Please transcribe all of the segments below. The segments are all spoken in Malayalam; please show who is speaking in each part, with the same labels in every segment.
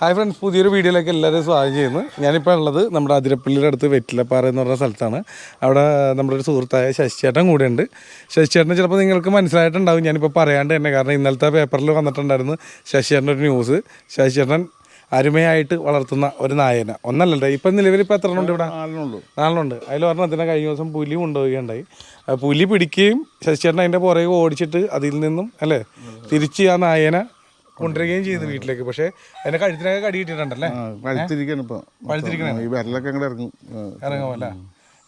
Speaker 1: ഹായ് ഫ്രണ്ട്സ് പുതിയൊരു വീഡിയോയിലേക്ക് എല്ലാവരും സ്വാഗതം ചെയ്യുന്നു. ഞാനിപ്പോൾ ഉള്ളത് നമ്മുടെ അതിരപ്പള്ളിയുടെ അടുത്ത് വെറ്റിലപ്പാറ എന്ന് പറഞ്ഞ സ്ഥലത്താണ്. അവിടെ നമ്മുടെ ഒരു സുഹൃത്തായ ശശിചേട്ടൻ കൂടെ ഉണ്ട് ശശിചേട്ടന് ചിലപ്പോൾ നിങ്ങൾക്ക് മനസ്സിലായിട്ടുണ്ടാവും ഞാനിപ്പോൾ പറയാണ്ട് തന്നെ. കാരണം ഇന്നലത്തെ പേപ്പറിൽ വന്നിട്ടുണ്ടായിരുന്നു ശശിചേട്ടന്റെ ഒരു ന്യൂസ്. ശശിചേട്ടൻ അരുമയായിട്ട് വളർത്തുന്ന ഒരു നായന ഒന്നല്ലല്ലോ ഇപ്പം നിലവിൽ ഇപ്പോൾ എത്ര ഉണ്ട് ഇവിടെ?
Speaker 2: ആളിനുള്ളൂ
Speaker 1: നാലെണ്ണമുണ്ട്. അതിൽ ഒരെണ്ണത്തിന് കഴിഞ്ഞ ദിവസം പുലി കൊണ്ടുപോവുകയുണ്ടായി. പുലി പിടിക്കുകയും ശശിചേട്ടൻ അതിന്റെ പുറകെ ഓടിച്ചിട്ട് അതിൽ നിന്നും അല്ലേ തിരിച്ച് ആ നായനെ കൊണ്ടുവരികയും ചെയ്തു വീട്ടിലേക്ക്. പക്ഷേ അതിന്റെ കഴുത്തിനൊക്കെ കടി കിട്ടിയിട്ടുണ്ടല്ലേ?
Speaker 2: ആ പഴുത്തിരിക്കാണ് ഇപ്പൊ.
Speaker 1: പഴുത്തിരിക്കണേ?
Speaker 2: ഈ വിരലൊക്കെ അങ്ങോട്ട് ഇറങ്ങും. ആ.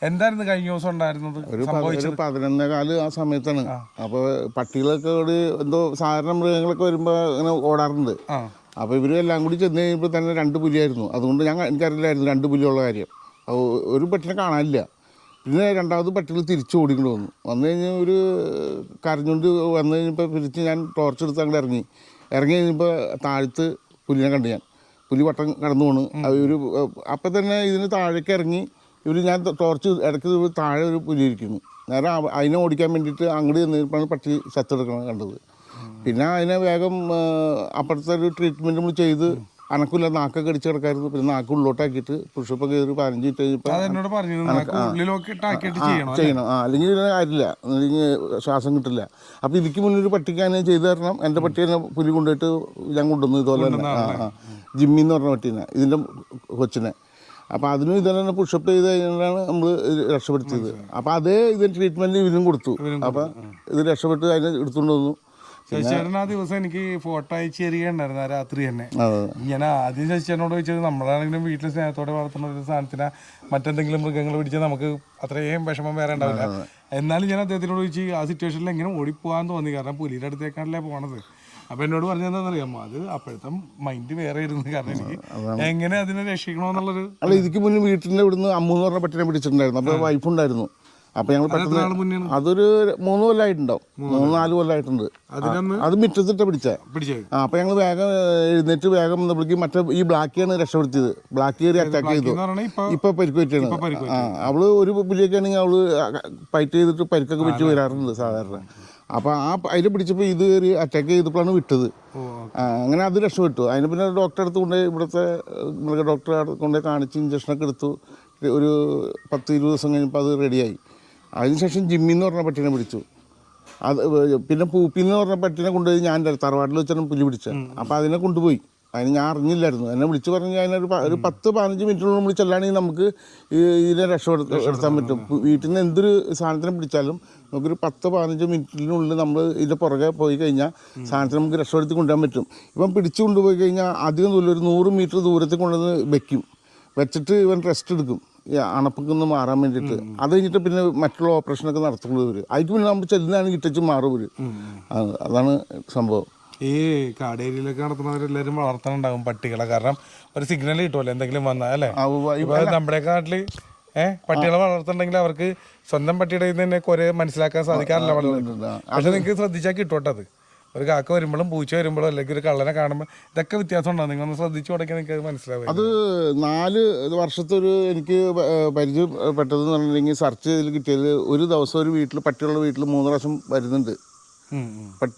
Speaker 1: എന്തായിരുന്നു കഴിഞ്ഞ ദിവസം ഉണ്ടായിരുന്നത്?
Speaker 2: ഒരു ഒരു പതിനൊന്നേ കാൽ ആ സമയത്താണ്. അപ്പൊ പട്ടികളൊക്കെ ഒരു എന്തോ സാധാരണ മൃഗങ്ങളൊക്കെ വരുമ്പോ ഇങ്ങനെ ഓടാറുണ്ട്.
Speaker 1: അപ്പോൾ
Speaker 2: അപ്പൊ ഇവർ എല്ലാം കൂടി ചെന്ന് കഴിയുമ്പോൾ തന്നെ രണ്ട് പുലിയായിരുന്നു. അതുകൊണ്ട് ഞാൻ എനിക്കറിയില്ലായിരുന്നു രണ്ട് പുലിയുള്ള കാര്യം. അപ്പോൾ ഒരു പട്ടിനെ കാണാനില്ല. പിന്നെ രണ്ടാമത് പട്ടികൾ തിരിച്ചു ഓടിക്കൊണ്ട് വന്നു. വന്നു കഴിഞ്ഞ് ഒരു കരഞ്ഞുകൊണ്ട് വന്നു കഴിഞ്ഞപ്പോൾ തിരിച്ച് ഞാൻ ടോർച്ച് എടുത്ത് അങ്ങോട്ട് ഇറങ്ങി. ഇറങ്ങി കഴിഞ്ഞപ്പോൾ താഴത്ത് പുലിനെ കണ്ടു ഞാൻ. പുലി വട്ടം കടന്നു പോണ്. ഒരു അപ്പം തന്നെ ഇതിന് താഴേക്ക് ഇറങ്ങി ഇവർ ഞാൻ ടോർച്ച് ഇടയ്ക്ക് താഴെ ഒരു പുലി ഇരിക്കുന്നു. നേരെ അതിനെ ഓടിക്കാൻ വേണ്ടിയിട്ട് അങ്ങോട്ട് ചെന്നപ്പോഴാണ് പക്ഷി ചത്തെടുക്കണം കണ്ടത്. പിന്നെ അതിനെ വേഗം അപ്പുറത്തെ ഒരു ട്രീറ്റ്മെന്റ് നമ്മൾ ചെയ്ത് അനക്കില്ല നാക്കൊക്കെ അടിച്ച് കിടക്കായിരുന്നു. പിന്നെ നാക്ക് ഉള്ളോട്ടാക്കിയിട്ട് പുഷപ്പൊക്കെ കയറി പതിനഞ്ച് മിനിറ്റ് കഴിഞ്ഞപ്പോൾ
Speaker 1: ചെയ്യണം
Speaker 2: ആ അല്ലെങ്കിൽ കാര്യമില്ല. അല്ലെങ്കിൽ ശ്വാസം കിട്ടില്ല. അപ്പോൾ ഇതിക്ക് മുന്നേ ഒരു പട്ടിക്ക് അതിനെ ചെയ്തു തരണം. എന്റെ പട്ടി തന്നെ പുലി കൊണ്ടുപോയിട്ട് ഞാൻ കൊണ്ടുവന്നു ഇതുപോലെ തന്നെ. ആ ആ. ജിമ്മി എന്ന് പറഞ്ഞ പട്ടീനെ. ഇതിന്റെ കൊച്ചിനെ. അപ്പോൾ അതിനും ഇതുപോലെ തന്നെ പുഷപ്പ് ചെയ്ത് കഴിഞ്ഞാണ് നമ്മൾ രക്ഷപ്പെടുത്തിയത്. അപ്പോൾ അതേ ഇതിന് ട്രീറ്റ്മെന്റ് ഇതിനും കൊടുത്തു. അപ്പോൾ ഇത് രക്ഷപ്പെട്ട് അതിനെ എടുത്തുകൊണ്ട് വന്നു.
Speaker 1: ശശിചേട്ടൻ ആ ദിവസം എനിക്ക് ഫോട്ടോ അയച്ചു തരികയുണ്ടായിരുന്നു ആ രാത്രി തന്നെ. ഞാൻ ആദ്യം ശശിചേട്ടനോട് ചോദിച്ചത് നമ്മളാണെങ്കിലും വീട്ടിൽ സ്നേഹത്തോടെ വളർത്തുന്ന ഒരു സാധനത്തിനെ മറ്റെന്തെങ്കിലും മൃഗങ്ങൾ പിടിച്ചാൽ നമുക്ക് അത്രയും വിഷമം വേറെ ഉണ്ടാവില്ല. എന്നാലും ഞാൻ അദ്ദേഹത്തിനോട് ചോദിച്ചു ആ സിറ്റുവേഷനിൽ എങ്ങനെ ഓടിപ്പോകാൻ തോന്നി? കാരണം പുലിയുടെ അടുത്തേക്കാണല്ലേ പോണത്? അപ്പൊ എന്നോട് പറഞ്ഞത് എന്താണെന്നറിയാമോ? അത് അപ്പോഴത്തെ മൈൻഡ് വേറെ ആയിരുന്നു. കാരണം എനിക്ക് എങ്ങനെ അതിനെ രക്ഷിക്കണമെന്നുള്ളൊരു
Speaker 2: അല്ല ഇതിക്ക് മുന്നേ വീട്ടിൽ ഇവിടുന്ന് അമ്മു എന്ന് പറഞ്ഞ പട്ടിനെ പിടിച്ചിട്ടുണ്ടായിരുന്നു. അപ്പൊ വൈഫ് ഉണ്ടായിരുന്നു. അപ്പോൾ ഞങ്ങൾ പെട്ടെന്ന് അതൊരു മൂന്ന് കൊല്ലമായിട്ടുണ്ടാവും മൂന്ന് നാല് കൊല്ലമായിട്ടുണ്ട് അത് മിറ്റത്തിട്ട് പിടിച്ച.
Speaker 1: അപ്പൊ
Speaker 2: ആ അപ്പോൾ ഞങ്ങൾ വേഗം എഴുന്നേറ്റ് വേഗം വന്നപ്പോഴേക്കും മറ്റേ ഈ ബ്ലാക്കിയാണ് രക്ഷപ്പെടുത്തിയത്. ബ്ലാക്ക് കയറി അറ്റാക്ക് ചെയ്തു.
Speaker 1: ഇപ്പൊ
Speaker 2: പരിക്ക് പറ്റിയാണ് ആ അവൾ ഒരു പുലിയൊക്കെ ആണെങ്കിൽ അവൾ ഫൈറ്റ് ചെയ്തിട്ട് പരിക്കൊക്കെ പറ്റി വരാറുണ്ട് സാധാരണ. അപ്പോൾ ആ അതിൽ പിടിച്ചപ്പോൾ ഇത് കയറി അറ്റാക്ക് ചെയ്തപ്പോഴാണ് വിട്ടത്. അങ്ങനെ അത് രക്ഷപ്പെട്ടു. അതിന് പിന്നെ ഡോക്ടറെ അടുത്ത് കൊണ്ടുപോയി ഇവിടുത്തെ മൃഗ ഡോക്ടറെ അടുത്ത് കൊണ്ടുപോയി കാണിച്ച് ഇഞ്ചക്ഷനൊക്കെ എടുത്തു. ഒരു പത്ത് ഇരുപത് ദിവസം കഴിഞ്ഞപ്പോൾ അത് റെഡിയായി അതിനുശേഷം ജിമ്മി എന്ന് പറഞ്ഞ പട്ടീനെ പിടിച്ചു. അത് പിന്നെ പൂപ്പി എന്ന് പറഞ്ഞ പട്ടീനെ കൊണ്ടുപോയി ഞാൻ തറവാട്ടിൽ വെച്ചാണ് പുലി പിടിച്ചത്. അപ്പം അതിനെ കൊണ്ടുപോയി. അതിന് ഞാൻ അറിഞ്ഞില്ലായിരുന്നു. എന്നെ വിളിച്ച് പറഞ്ഞ് അതിനൊരു ഒരു പത്ത് പതിനഞ്ച് മിനിറ്റിനുള്ളിൽ നമ്മൾ ചെല്ലാണെങ്കിൽ നമുക്ക് ഇതിനെ രക്ഷപ്പെടുത്ത. എടുത്താൻ പറ്റും. വീട്ടിൽ നിന്ന് എന്തൊരു സാധനത്തിനെ പിടിച്ചാലും നമുക്കൊരു പത്ത് പതിനഞ്ച് മിനിറ്റിനുള്ളിൽ നമ്മൾ ഇതിന്റെ പുറകെ പോയി കഴിഞ്ഞാൽ സാധനത്തിന് നമുക്ക് രക്ഷപ്പെടുത്തി കൊണ്ടുപോകാൻ പറ്റും. ഇപ്പം പിടിച്ചു കൊണ്ടുപോയി കഴിഞ്ഞാൽ അധികം ദൂരം ഒരു നൂറ് മീറ്റർ ദൂരത്തിൽ കൊണ്ടുവന്ന് വെക്കും. വെച്ചിട്ട് ഇവൻ റെസ്റ്റ് എടുക്കും. ഈ അണപ്പൊക്കെ ഒന്ന് മാറാൻ വേണ്ടിയിട്ട്. അത് കഴിഞ്ഞിട്ട് പിന്നെ മറ്റുള്ള ഓപ്പറേഷനൊക്കെ നടത്തുന്നത് ഇവർ അതിന് പിന്നെ നമ്മൾ ചെല്ലുന്നതാണ് ഇട്ടച്ച് മാറും ഇവർ അതാണ് സംഭവം.
Speaker 1: ഈ കാടേരിയിലൊക്കെ നടത്തുന്നവരെല്ലാവരും വളർത്തണുണ്ടാവും പട്ടികളെ. കാരണം ഒരു സിഗ്നൽ കിട്ടുമല്ലോ എന്തെങ്കിലും വന്നാൽ അല്ലേ? നമ്മുടെ നാട്ടിൽ ഏഹ് പട്ടികളെ വളർത്തുന്നുണ്ടെങ്കിൽ അവർക്ക് സ്വന്തം പട്ടിയുടെ തന്നെ കുറെ മനസ്സിലാക്കാൻ സാധിക്കാറില്ല പക്ഷെ നിങ്ങൾക്ക് ശ്രദ്ധിച്ചാൽ കിട്ടും അത്. ഒരു കാക്ക വരുമ്പോഴും പൂച്ച വരുമ്പോഴും അല്ലെങ്കിൽ ഒരു കള്ളനെ കാണുമ്പോൾ ഇതൊക്കെ വ്യത്യാസം ഉണ്ടാകും നിങ്ങൾ ഒന്ന് ശ്രദ്ധിച്ചു തുടങ്ങിയാൽ നിങ്ങൾക്ക് മനസ്സിലാവും
Speaker 2: അത് നാല് വർഷത്തൊരു എനിക്ക് പരിചയപ്പെട്ടതെന്ന് പറഞ്ഞിട്ടുണ്ടെങ്കിൽ സെർച്ച് ചെയ്തിൽ കിട്ടിയത് ഒരു ദിവസം ഒരു വീട്ടിൽ പട്ടിയുള്ള വീട്ടിൽ മൂന്ന് പ്രാവശ്യം വരുന്നുണ്ട്.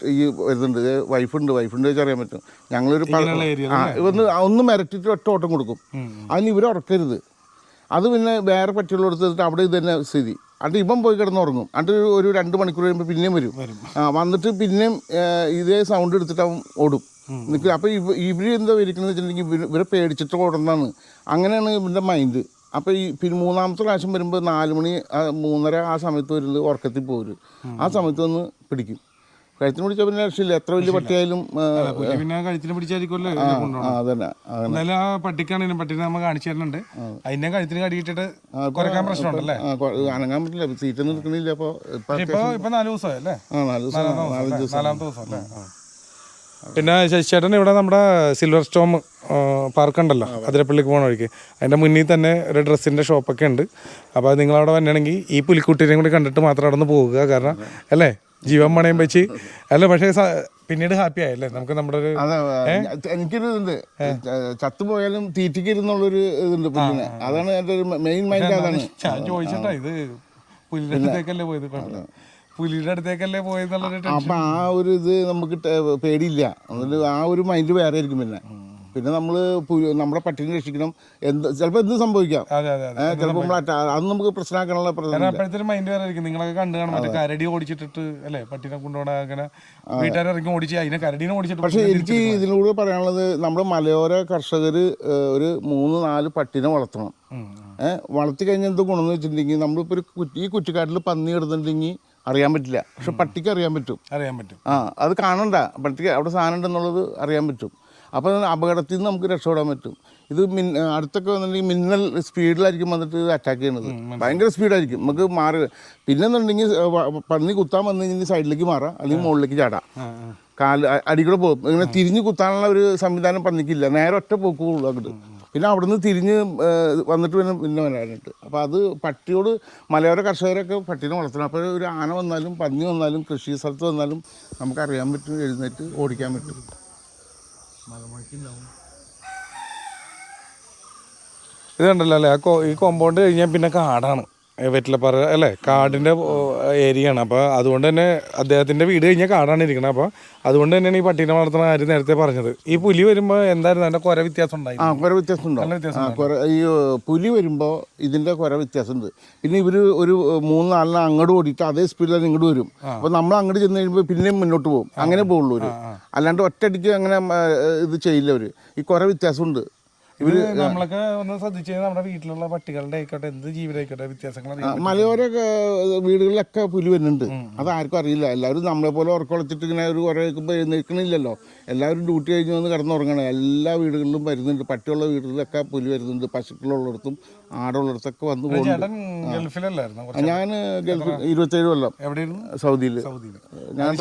Speaker 2: ഈ വരുന്നുണ്ട്. വൈഫുണ്ട്. വൈഫുണ്ട് അറിയാൻ പറ്റും. ഞങ്ങളൊരു ഒന്ന് ഒന്ന് മിരട്ടിട്ട് ഒറ്റ ഓട്ടം കൊടുക്കും. അതിന് ഇവരെ ഉറക്കരുത് അത് പിന്നെ വേറെ പട്ടികൾ എടുത്തിട്ട് അവിടെ ഇത് തന്നെ സ്ഥിതി. അത് ഇപ്പം പോയി കിടന്നുറങ്ങും. അത് ഒരു രണ്ട് മണിക്കൂർ കഴിയുമ്പോൾ പിന്നെയും വരും. വന്നിട്ട് പിന്നെയും ഇതേ സൗണ്ട് എടുത്തിട്ട് അവൻ ഓടും. നിൽക്കുക അപ്പോൾ ഇവ ഇവർ എന്താ ഇരിക്കുന്നത് വെച്ചിട്ടുണ്ടെങ്കിൽ ഇവർ പേടിച്ചിട്ട് ഓടുന്നതാണ് അങ്ങനെയാണ് ഇവന്റെ മൈൻഡ് അപ്പോൾ ഈ പിന്നെ മൂന്നാമത്തെ പ്രാവശ്യം വരുമ്പോൾ നാല് മണി മൂന്നര ആ സമയത്ത് വരുന്നത് ഉറക്കത്തിൽ പോരും. ആ സമയത്ത് വന്ന് പിടിക്കും. കഴുത്തിന് പിടിച്ചാൽ പിന്നെ രക്ഷയില്ല. എത്ര വലിയ പട്ടിയായാലും
Speaker 1: പിന്നെ കഴുത്തിന് പിടിച്ചായിരിക്കുമല്ലോ
Speaker 2: ആ, അതന്നെ
Speaker 1: പട്ടിക്കാണെങ്കിലും പട്ടിനെ നമ്മൾ കാണിച്ചു തരുന്നുണ്ട്. അതിന്റെ കഴുത്തിന് കടിയിട്ടിട്ട് കുറയ്ക്കാൻ പ്രശ്നമുണ്ടല്ലേ?
Speaker 2: അനങ്ങാൻ പറ്റില്ല. സീറ്റ് നിൽക്കണില്ല അപ്പോൾ ഇപ്പം
Speaker 1: നാല് ദിവസമായി അല്ലേ? നാലാമത്തെ ദിവസം അല്ലേ. പിന്നെ ശശിചേട്ടൻ ഇവിടെ നമ്മുടെ സിൽവർ സ്റ്റോം പാർക്ക് ഉണ്ടല്ലോ അതിരപ്പള്ളിക്ക് പോകണ വഴിക്ക്. അതിന്റെ മുന്നിൽ തന്നെ ഒരു ഡ്രസ്സിന്റെ ഷോപ്പൊക്കെ ഉണ്ട്. അപ്പോൾ അത് നിങ്ങളവിടെ വന്നിട്ടുണ്ടെങ്കിൽ ഈ പുലിക്കുട്ടീനെയും കൂടി കണ്ടിട്ട് മാത്രം അവിടെ നിന്ന് പോകുക. കാരണം അല്ലേ? ജീവൻ പണയം വെച്ച്. അല്ല പക്ഷേ പിന്നീട് ഹാപ്പി ആയല്ലേ? നമുക്ക് നമ്മുടെ ഒരു
Speaker 2: എനിക്കൊരു ഇതുണ്ട്. ചത്തുപോയാലും തീറ്റിക്കരുന്നുള്ളൊരു ഇതുണ്ട് പുല്ലിനെ. അതാണ് എന്റെ ഒരു മെയിൻ മൈൻഡ് അതാണ്.
Speaker 1: ഞാൻ ചോദിച്ചിട്ടാ ഇത് പുലിയുടെ അടുത്തേക്കല്ലേ പോയത്. പുലിയുടെ അടുത്തേക്കല്ലേ പോയെന്നുള്ളൊരു
Speaker 2: അപ്പൊ ആ ഒരു ഇത് നമുക്ക് പേടിയില്ല. ആ ഒരു മൈൻഡ് വേറെ ആയിരിക്കും പിന്നെ. പിന്നെ നമ്മൾ നമ്മുടെ പട്ടിനെ രക്ഷിക്കണം. എന്ത് ചിലപ്പോൾ എന്ത് സംഭവിക്കാം. ചിലപ്പോൾ നമ്മൾ അത്. നമുക്ക് പ്രശ്നമാക്കാനുള്ള
Speaker 1: അപ്പോഴത്തെ മൈൻഡ് വേറെ ആയിരിക്കും. നിങ്ങളൊക്കെ കണ്ടു കാണാം. മറ്റേ കരടി ഓടിച്ചിട്ടിട്ട് അല്ലേ? പട്ടിനെ കൊണ്ടുപോകണ അങ്ങനെ വീട്ടുകാരിറങ്ങി ഓടിച്ച് അതിനെ കരടീനെ ഓടിച്ചിട്ട്
Speaker 2: പക്ഷേ എനിക്ക് ഇതിലൂടെ പറയാനുള്ളത് നമ്മുടെ മലയോര കർഷകർ ഒരു മൂന്ന് നാല് പട്ടിനെ വളർത്തണം. ഏഹ് വളർത്തി കഴിഞ്ഞാൽ എന്ത് ഗുണമെന്ന് വെച്ചിട്ടുണ്ടെങ്കിൽ നമ്മളിപ്പോൾ ഒരു കുറ്റി ഈ കുറ്റിക്കാട്ടിൽ പന്നി ഇടുന്നുണ്ടെങ്കിൽ അറിയാൻ പറ്റില്ല. പക്ഷെ പട്ടിക്ക് അറിയാൻ പറ്റും.
Speaker 1: അറിയാൻ പറ്റും.
Speaker 2: ആ അത് കാണണ്ട. പട്ടിക്ക് അവിടെ സാധനം ഉണ്ടെന്നുള്ളത് അറിയാൻ പറ്റും. അപ്പോൾ അപകടത്തിൽ നിന്ന് നമുക്ക് രക്ഷപ്പെടാൻ പറ്റും. ഇത് മിൻ അടുത്തൊക്കെ വന്നിട്ടുണ്ടെങ്കിൽ മിന്നൽ സ്പീഡിലായിരിക്കും വന്നിട്ട് അറ്റാക്ക് ചെയ്യുന്നത് ഭയങ്കര സ്പീഡായിരിക്കും. നമുക്ക് മാറി പിന്നെ എന്നുണ്ടെങ്കിൽ പന്നി കുത്താൻ വന്നു കഴിഞ്ഞാൽ സൈഡിലേക്ക് മാറാം. അല്ലെങ്കിൽ മുകളിലേക്ക് ചാടാം. കാൽ അടികൂടെ പോകും. ഇങ്ങനെ തിരിഞ്ഞ് കുത്താനുള്ള ഒരു സംവിധാനം പന്നിക്കില്ല. നേരെ ഒറ്റ പോക്കുള്ളൂ അങ്ങോട്ട്. പിന്നെ അവിടുന്ന് തിരിഞ്ഞ് വന്നിട്ട് പിന്നെ പിന്നെ വരാനായിട്ട്. അപ്പോൾ അത് പട്ടിയോട് മലയോര കർഷകരൊക്കെ പട്ടീനെ വളർത്തണം. അപ്പോൾ ഒരു ആന വന്നാലും പന്നി വന്നാലും കൃഷി സ്ഥലത്ത് വന്നാലും നമുക്ക് അറിയാൻ പറ്റും എഴുന്നേറ്റ് ഓടിക്കാൻ പറ്റും.
Speaker 1: ഇത് കണ്ടല്ലോ അല്ലേ? ആ ഈ കോമ്പൗണ്ട് കഴിഞ്ഞാൽ പിന്നെ കാടാണ്. വെറ്റിലപ്പാറ അല്ലേ? കാടിന്റെ ഏരിയ ആണ് അപ്പോൾ അതുകൊണ്ട് തന്നെ അദ്ദേഹത്തിന്റെ വീട് കഴിഞ്ഞാൽ കാടാണ് ഇരിക്കുന്നത് അപ്പോൾ അതുകൊണ്ട് തന്നെയാണ് ഈ പട്ടീനെ വളർത്തുന്ന കാര്യം നേരത്തെ പറഞ്ഞത്. ഈ പുലി വരുമ്പോൾ എന്തായിരുന്നു? അതിന്റെ കുറെ വ്യത്യാസം ഉണ്ടായി
Speaker 2: ആ
Speaker 1: നല്ല വ്യത്യാസം
Speaker 2: ഉണ്ടോ ഈ പുലി വരുമ്പോൾ ഇതിന്റെ കുറെ വ്യത്യാസമുണ്ട്. പിന്നെ ഇവർ ഒരു മൂന്ന് നാലിന് അങ്ങോട്ട് ഓടിയിട്ട് അതേ സ്പീഡിൽ തന്നെ ഇങ്ങോട്ട് വരും. അപ്പോൾ നമ്മൾ അങ്ങോട്ട് ചെന്ന് കഴിയുമ്പോൾ പിന്നെയും മുന്നോട്ട് പോകും. അങ്ങനെ പോകുള്ളൂ അവർ അല്ലാണ്ട് ഒറ്റയടിക്ക് അങ്ങനെ ഇത് ചെയ്യില്ല അവർ ഈ കുറെ വ്യത്യാസമുണ്ട്.
Speaker 1: ഇവർ നമ്മളൊക്കെ ഒന്ന് ശ്രദ്ധിച്ചു കഴിഞ്ഞാൽ നമ്മുടെ വീട്ടിലുള്ള പട്ടികളുടെ ആയിക്കോട്ടെ എന്ത് ജീവിതമായിക്കോട്ടെ വ്യത്യാസങ്ങൾ
Speaker 2: മലയോര വീടുകളിലൊക്കെ പുലി വരുന്നുണ്ട്. അത് ആർക്കും അറിയില്ല. എല്ലാവരും നമ്മളെ പോലെ ഉറക്കം ഇങ്ങനെ ഒരു കുറേ എഴുന്നേൽക്കണില്ലല്ലോ. എല്ലാവരും ഡ്യൂട്ടി കഴിഞ്ഞ് വന്ന് കിടന്നുറങ്ങണം. എല്ലാ വീടുകളിലും വരുന്നുണ്ട്. പട്ടിയുള്ള വീടുകളിലൊക്കെ പുലി വരുന്നുണ്ട്. പശുക്കളുള്ളിടത്തും ആടുള്ളിടത്തൊക്കെ വന്ന് പോകുന്നുണ്ട്. ഞാൻ ഗൾഫിൽ ഇരുപത്തേഴ് കൊല്ലം. സൗദിയിൽ ഞാൻ